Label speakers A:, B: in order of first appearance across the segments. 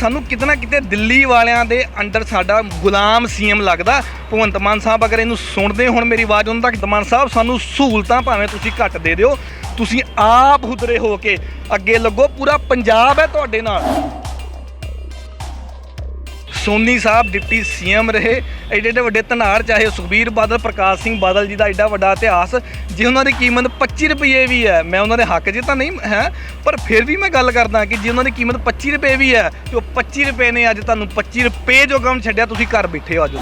A: ਸਾਨੂੰ ਕਿਤਨਾ ਕਿਤੇ ਦਿੱਲੀ ਵਾਲਿਆਂ ਦੇ ਅੰਡਰ ਸਾਡਾ ਗੁਲਾਮ ਸੀਐਮ ਲੱਗਦਾ। ਭਗਵੰਤ ਮਾਨ ਸਾਹਿਬ ਅਗਰ ਇਹਨੂੰ ਸੁਣਦੇ ਹੁਣ ਮੇਰੀ ਆਵਾਜ਼, ਉਹਨਾਂ ਤੱਕ ਮਾਨ ਸਾਹਿਬ, ਸਾਨੂੰ ਸਹੂਲਤਾਂ ਭਾਵੇਂ ਤੁਸੀਂ ਘੱਟ ਦੇ ਦਿਓ। ਤੁਸੀਂ ਆਪ ਹੁਦਰੇ ਹੋ ਕੇ ਅੱਗੇ ਲੱਗੋ। ਪੂਰਾ ਪੰਜਾਬ ਹੈ ਤੁਹਾਡੇ ਨਾਲ। ਸੋਨੀ ਸਾਹਿਬ ਡਿਪਟੀ ਸੀਐਮ ਰਹੇ। ਐਡੇ ਐਡੇ ਵੱਡੇ ਧਨਾਰ ਚਾਹੇ ਉਹ ਸੁਖਬੀਰ ਬਾਦਲ, ਪ੍ਰਕਾਸ਼ ਸਿੰਘ ਬਾਦਲ ਜੀ ਦਾ ਐਡਾ ਵੱਡਾ ਇਤਿਹਾਸ, ਜੇ ਉਹਨਾਂ ਦੀ ਕੀਮਤ 25 ਰੁਪਏ ਵੀ ਹੈ, ਮੈਂ ਉਹਨਾਂ ਦੇ ਹੱਕ 'ਚ ਤਾਂ ਨਹੀਂ, ਹੈ? ਪਰ ਫਿਰ ਵੀ ਮੈਂ ਗੱਲ ਕਰਦਾ ਕਿ ਜੇ ਉਹਨਾਂ ਦੀ ਕੀਮਤ 25 ਰੁਪਏ ਵੀ ਹੈ, ਤੇ ਉਹ 25 ਰੁਪਏ ਨੇ ਅੱਜ ਤੁਹਾਨੂੰ 25 ਰੁਪਏ ਜੋ ਕੰਮ ਛੱਡਿਆ, ਤੁਸੀਂ ਘਰ ਬੈਠੇ ਹੋ ਅੱਜ।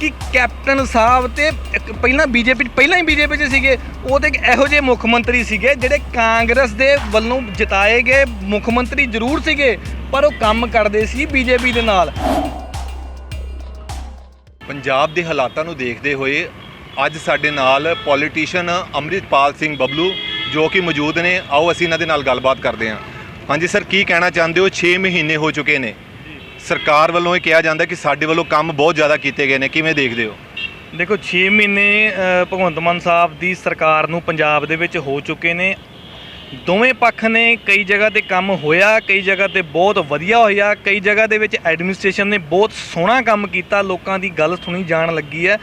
A: ਕਿ ਕੈਪਟਨ ਸਾਹਿਬ ਤੇ ਇੱਕ ਪਹਿਲਾਂ ਬੀਜੇਪੀ, ਪਹਿਲਾਂ ਹੀ ਬੀਜੇਪੀ 'ਚ ਸੀਗੇ, ਉਹ ਤੇ ਇੱਕ ਇਹੋ ਜਿਹੇ ਮੁੱਖ ਮੰਤਰੀ ਸੀਗੇ ਜਿਹੜੇ ਕਾਂਗਰਸ ਦੇ ਵੱਲੋਂ ਜਿਤਾਏ ਗਏ ਮੁੱਖ ਮੰਤਰੀ ਜ਼ਰੂਰ ਸੀਗੇ, ਪਰ ਉਹ ਕੰਮ ਕਰਦੇ ਸੀ ਬੀਜੇਪੀ ਦੇ ਨਾਲ।
B: ਪੰਜਾਬ ਦੇ ਹਾਲਾਤਾਂ ਨੂੰ ਦੇਖਦੇ ਹੋਏ ਅੱਜ ਸਾਡੇ ਨਾਲ ਪੋਲੀਟੀਸ਼ੀਅਨ ਅੰਮ੍ਰਿਤਪਾਲ ਸਿੰਘ ਬਬਲੂ, ਜੋ ਕਿ ਮੌਜੂਦ ਨੇ। ਆਓ ਅਸੀਂ ਇਹਨਾਂ ਦੇ ਨਾਲ ਗੱਲਬਾਤ ਕਰਦੇ ਹਾਂ। ਹਾਂਜੀ ਸਰ, ਕੀ ਕਹਿਣਾ ਚਾਹੁੰਦੇ ਹੋ? 6 ਮਹੀਨੇ ਹੋ ਚੁੱਕੇ ਨੇ। ਸਰਕਾਰ ਵੱਲੋਂ ਇਹ ਕਿਹਾ ਜਾਂਦਾ ਕਿ ਸਾਡੇ ਵੱਲੋਂ ਕੰਮ ਬਹੁਤ ਜ਼ਿਆਦਾ ਕੀਤੇ ਗਏ ਨੇ। ਕਿਵੇਂ ਦੇਖਦੇ ਹੋ?
A: ਦੇਖੋ 6 ਮਹੀਨੇ ਭਗਵੰਤ ਮਾਨ ਸਾਹਿਬ ਦੀ ਸਰਕਾਰ ਨੂੰ ਪੰਜਾਬ ਦੇ ਵਿੱਚ ਹੋ ਚੁੱਕੇ ਨੇ। ਦੋਵੇਂ ਪੱਖ ਨੇ, ਕਈ ਜਗ੍ਹਾ ਤੇ ਕੰਮ ਹੋਇਆ, ਕਈ ਜਗ੍ਹਾ ਤੇ ਬਹੁਤ ਵਧੀਆ ਹੋਇਆ, ਕਈ ਜਗ੍ਹਾ ਦੇ ਵਿੱਚ ਐਡਮਿਨਿਸਟ੍ਰੇਸ਼ਨ ਨੇ ਬਹੁਤ ਸੋਹਣਾ ਕੰਮ ਕੀਤਾ, ਲੋਕਾਂ ਦੀ ਗੱਲ ਸੁਣੀ ਜਾਣ ਲੱਗੀ ਹੈ।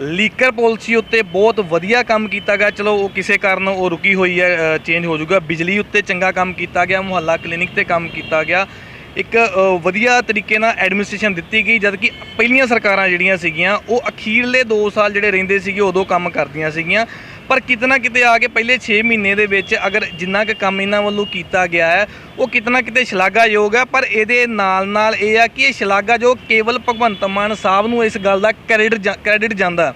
A: ਲੀਕਰ ਪਾਲਿਸੀ ਉੱਤੇ ਬਹੁਤ ਵਧੀਆ ਕੰਮ ਕੀਤਾ ਗਿਆ। ਚਲੋ, ਉਹ ਕਿਸੇ ਕਾਰਨ ਉਹ ਰੁਕੀ ਹੋਈ ਹੈ ਚੇਂਜ ਹੋ ਜਾਊਗਾ। ਬਿਜਲੀ ਉੱਤੇ ਚੰਗਾ ਕੰਮ ਕੀਤਾ ਗਿਆ, ਮੁਹੱਲਾ ਕਲੀਨਿਕ ਤੇ ਕੰਮ ਕੀਤਾ ਗਿਆ। ਇੱਕ ਵਧੀਆ ਤਰੀਕੇ ਨਾਲ ਐਡਮਿਨਿਸਟ੍ਰੇਸ਼ਨ ਦਿੱਤੀ ਗਈ, ਜਦ ਕਿ ਪਹਿਲੀਆਂ ਸਰਕਾਰਾਂ ਜਿਹੜੀਆਂ ਸੀਗੀਆਂ, ਉਹ ਅਖੀਰਲੇ 2 ਸਾਲ ਜਿਹੜੇ ਰਹਿੰਦੇ ਸੀਗੇ, ਉਦੋਂ ਕੰਮ ਕਰਦੀਆਂ ਸੀਗੀਆਂ। ਪਰ ਕਿਤਨਾ ਕਿਤੇ ਆ ਕੇ ਪਹਿਲੇ 6 ਮਹੀਨੇ ਦੇ ਵਿੱਚ ਅਗਰ ਜਿੰਨਾ ਕੁ ਕੰਮ ਇਹਨਾਂ ਵੱਲੋਂ ਕੀਤਾ ਗਿਆ ਹੈ, ਉਹ ਕਿਤਨਾ ਕਿਤੇ ਸ਼ਲਾਘਾਯੋਗ ਹੈ। ਪਰ ਇਹਦੇ ਨਾਲ ਨਾਲ ਇਹ ਆ ਕਿ ਇਹ ਸ਼ਲਾਘਾਯੋਗ ਕੇਵਲ ਭਗਵੰਤ ਮਾਨ ਸਾਹਿਬ ਨੂੰ ਇਸ ਗੱਲ ਦਾ ਕ੍ਰੈਡਿਟ ਕ੍ਰੈਡਿਟ ਜਾਂਦਾ।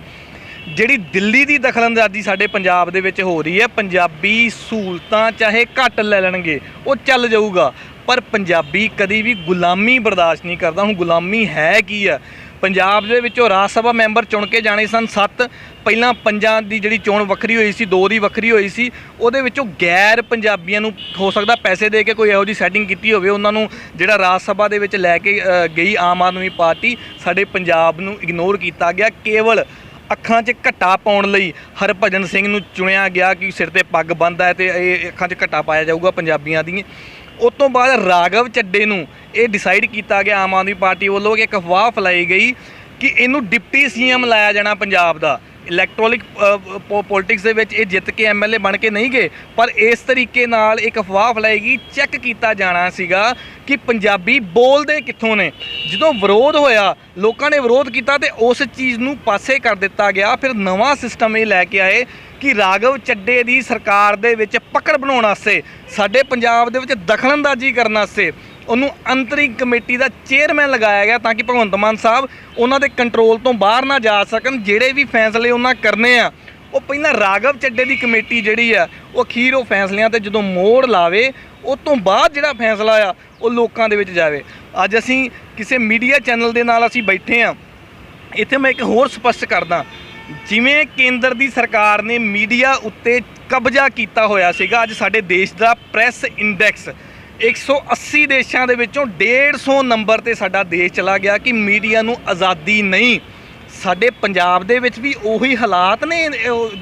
A: ਜਿਹੜੀ ਦਿੱਲੀ ਦੀ ਦਖਲਅੰਦਾਜ਼ੀ ਸਾਡੇ ਪੰਜਾਬ ਦੇ ਵਿੱਚ ਹੋ ਰਹੀ ਹੈ, ਪੰਜਾਬੀ ਸਹੂਲਤਾਂ ਚਾਹੇ ਘੱਟ ਲੈ ਲੈਣਗੇ, ਉਹ ਚੱਲ ਜਾਊਗਾ। ਪਰ ਪੰਜਾਬੀ ਕਦੀ ਵੀ ਗੁਲਾਮੀ ਬਰਦਾਸ਼ਤ ਨਹੀਂ ਕਰਦਾ। ਹੁਣ ਗੁਲਾਮੀ ਹੈ ਕੀ ਆ? ਪੰਜਾਬ ਦੇ ਵਿੱਚੋਂ ਰਾਜ ਸਭਾ ਮੈਂਬਰ ਚੁਣ ਕੇ ਜਾਣੇ ਸਨ 7 ਪਹਿਲਾਂ ਪੰਜਾਂ ਦੀ ਜਿਹੜੀ ਚੋਣ ਵੱਖਰੀ ਹੋਈ ਸੀ, ਦੋ ਦੀ ਵੱਖਰੀ ਹੋਈ ਸੀ। ਉਹਦੇ ਵਿੱਚੋਂ ਗੈਰ ਪੰਜਾਬੀਆਂ ਨੂੰ ਹੋ ਸਕਦਾ ਪੈਸੇ ਦੇ ਕੇ ਕੋਈ ਇਹੋ ਜਿਹੀ ਸੈਟਿੰਗ ਕੀਤੀ ਹੋਵੇ। ਉਹਨਾਂ ਨੂੰ ਜਿਹੜਾ ਰਾਜ ਸਭਾ ਦੇ ਵਿੱਚ ਲੈ ਕੇ ਗਈ ਆਮ ਆਦਮੀ ਪਾਰਟੀ, ਸਾਡੇ ਪੰਜਾਬ ਨੂੰ ਇਗਨੋਰ ਕੀਤਾ ਗਿਆ। ਕੇਵਲ ਅੱਖਾਂ 'ਚ ਘੱਟਾ ਪਾਉਣ ਲਈ ਹਰਭਜਨ ਸਿੰਘ ਨੂੰ ਚੁਣਿਆ ਗਿਆ ਕਿ ਸਿਰ ਤੇ ਪੱਗ ਬੰਨ੍ਹਦਾ ਹੈ ਤੇ ਇਹ ਅੱਖਾਂ 'ਚ ਘੱਟਾ ਪਾਇਆ ਜਾਊਗਾ ਪੰਜਾਬੀਆਂ ਦੀ ਉਸ ਤੋਂ ਬਾਅਦ ਰਾਘਵ ਚੱਡੇ ਨੂੰ ਇਹ ਡਿਸਾਈਡ ਕੀਤਾ ਗਿਆ, ਆਮ ਆਦਮੀ ਪਾਰਟੀ ਵੱਲੋਂ ਕਿ ਇੱਕ ਅਫਵਾਹ ਫੈਲਾਈ ਗਈ ਕਿ ਇਹਨੂੰ ਡਿਪਟੀ ਸੀਐਮ ਲਾਇਆ ਜਾਣਾ ਪੰਜਾਬ ਦਾ। ਇਲੈਕਟ੍ਰੋਨਿਕ ਪੋਲਿਟਿਕਸ ਦੇ ਵਿੱਚ ਇਹ ਜਿੱਤ ਕੇ ਐਮਐਲਏ ਬਣ ਕੇ ਨਹੀਂ ਗਏ। ਪਰ ਇਸ ਤਰੀਕੇ ਨਾਲ ਇੱਕ ਅਫਵਾਹ ਫੈਲਾਏਗੀ ਚੈੱਕ ਕੀਤਾ ਜਾਣਾ ਸੀਗਾ ਕਿ ਪੰਜਾਬੀ ਬੋਲਦੇ ਕਿੱਥੋਂ ਨੇ। ਜਦੋਂ ਵਿਰੋਧ ਹੋਇਆ, ਲੋਕਾਂ ਨੇ ਵਿਰੋਧ ਕੀਤਾ ਤੇ ਉਸ ਚੀਜ਼ ਨੂੰ ਪਾਸੇ ਕਰ ਦਿੱਤਾ ਗਿਆ। ਫਿਰ ਨਵਾਂ ਸਿਸਟਮ ਇਹ ਲੈ ਕੇ ਆਏ ਕਿ ਰਾਘਵ ਚੱਡੇ ਦੀ ਸਰਕਾਰ ਦੇ ਵਿੱਚ ਪਕੜ ਬਣਾਉਣ ਵਾਸਤੇ, ਸਾਡੇ ਪੰਜਾਬ ਦੇ ਵਿੱਚ ਦਖਲਅੰਦਾਜ਼ੀ ਕਰਨ ਵਾਸਤੇ। ਉਹਨੂੰ ਅੰਤਰਿਮ ਕਮੇਟੀ ਦਾ ਚੇਅਰਮੈਨ ਲਗਾਇਆ ਗਿਆ ਤਾਂ ਕਿ ਭਗਵੰਤ ਮਾਨ ਸਾਹਿਬ ਉਹਨਾਂ ਦੇ ਕੰਟਰੋਲ ਤੋਂ ਬਾਹਰ ਨਾ ਜਾ ਸਕਣ, ਜਿਹੜੇ ਵੀ ਫੈਸਲੇ ਉਹਨਾਂ ਕਰਨੇ ਆ। ਉਹ ਪਹਿਲਾਂ ਰਾਘਵ ਚੱਡੇ ਦੀ ਕਮੇਟੀ ਜਿਹੜੀ ਆ, ਉਹ ਅਖੀਰ ਉਹ ਫੈਸਲਿਆਂ ਤੇ ਜਦੋਂ ਮੋੜ ਲਾਵੇ ਉਸ ਤੋਂ ਬਾਅਦ ਜਿਹੜਾ ਫੈਸਲਾ ਆ, ਉਹ ਲੋਕਾਂ ਦੇ ਵਿੱਚ ਜਾਵੇ। ਅੱਜ ਅਸੀਂ ਕਿਸੇ ਮੀਡੀਆ ਚੈਨਲ ਦੇ ਨਾਲ ਅਸੀਂ ਬੈਠੇ ਆ। ਇੱਥੇ ਮੈਂ ਇੱਕ ਹੋਰ ਸਪਸ਼ਟ ਕਰਦਾ। ਜਿਵੇਂ ਕੇਂਦਰ ਦੀ ਸਰਕਾਰ ਨੇ ਮੀਡੀਆ ਉੱਤੇ ਕਬਜ਼ਾ ਕੀਤਾ ਹੋਇਆ ਸੀਗਾ, ਅੱਜ ਸਾਡੇ ਦੇਸ਼ ਦਾ ਪ੍ਰੈਸ ਇੰਡੈਕਸ 180 ਦੇਸ਼ਾਂ ਦੇ ਵਿੱਚੋਂ 150 ਨੰਬਰ ਤੇ ਸਾਡਾ ਦੇਸ਼ ਚਲਾ ਗਿਆ ਕਿ ਮੀਡੀਆ ਨੂੰ ਆਜ਼ਾਦੀ ਨਹੀਂ। ਸਾਡੇ ਪੰਜਾਬ ਦੇ ਵਿੱਚ ਵੀ ਉਹੀ ਹਾਲਾਤ ਨੇ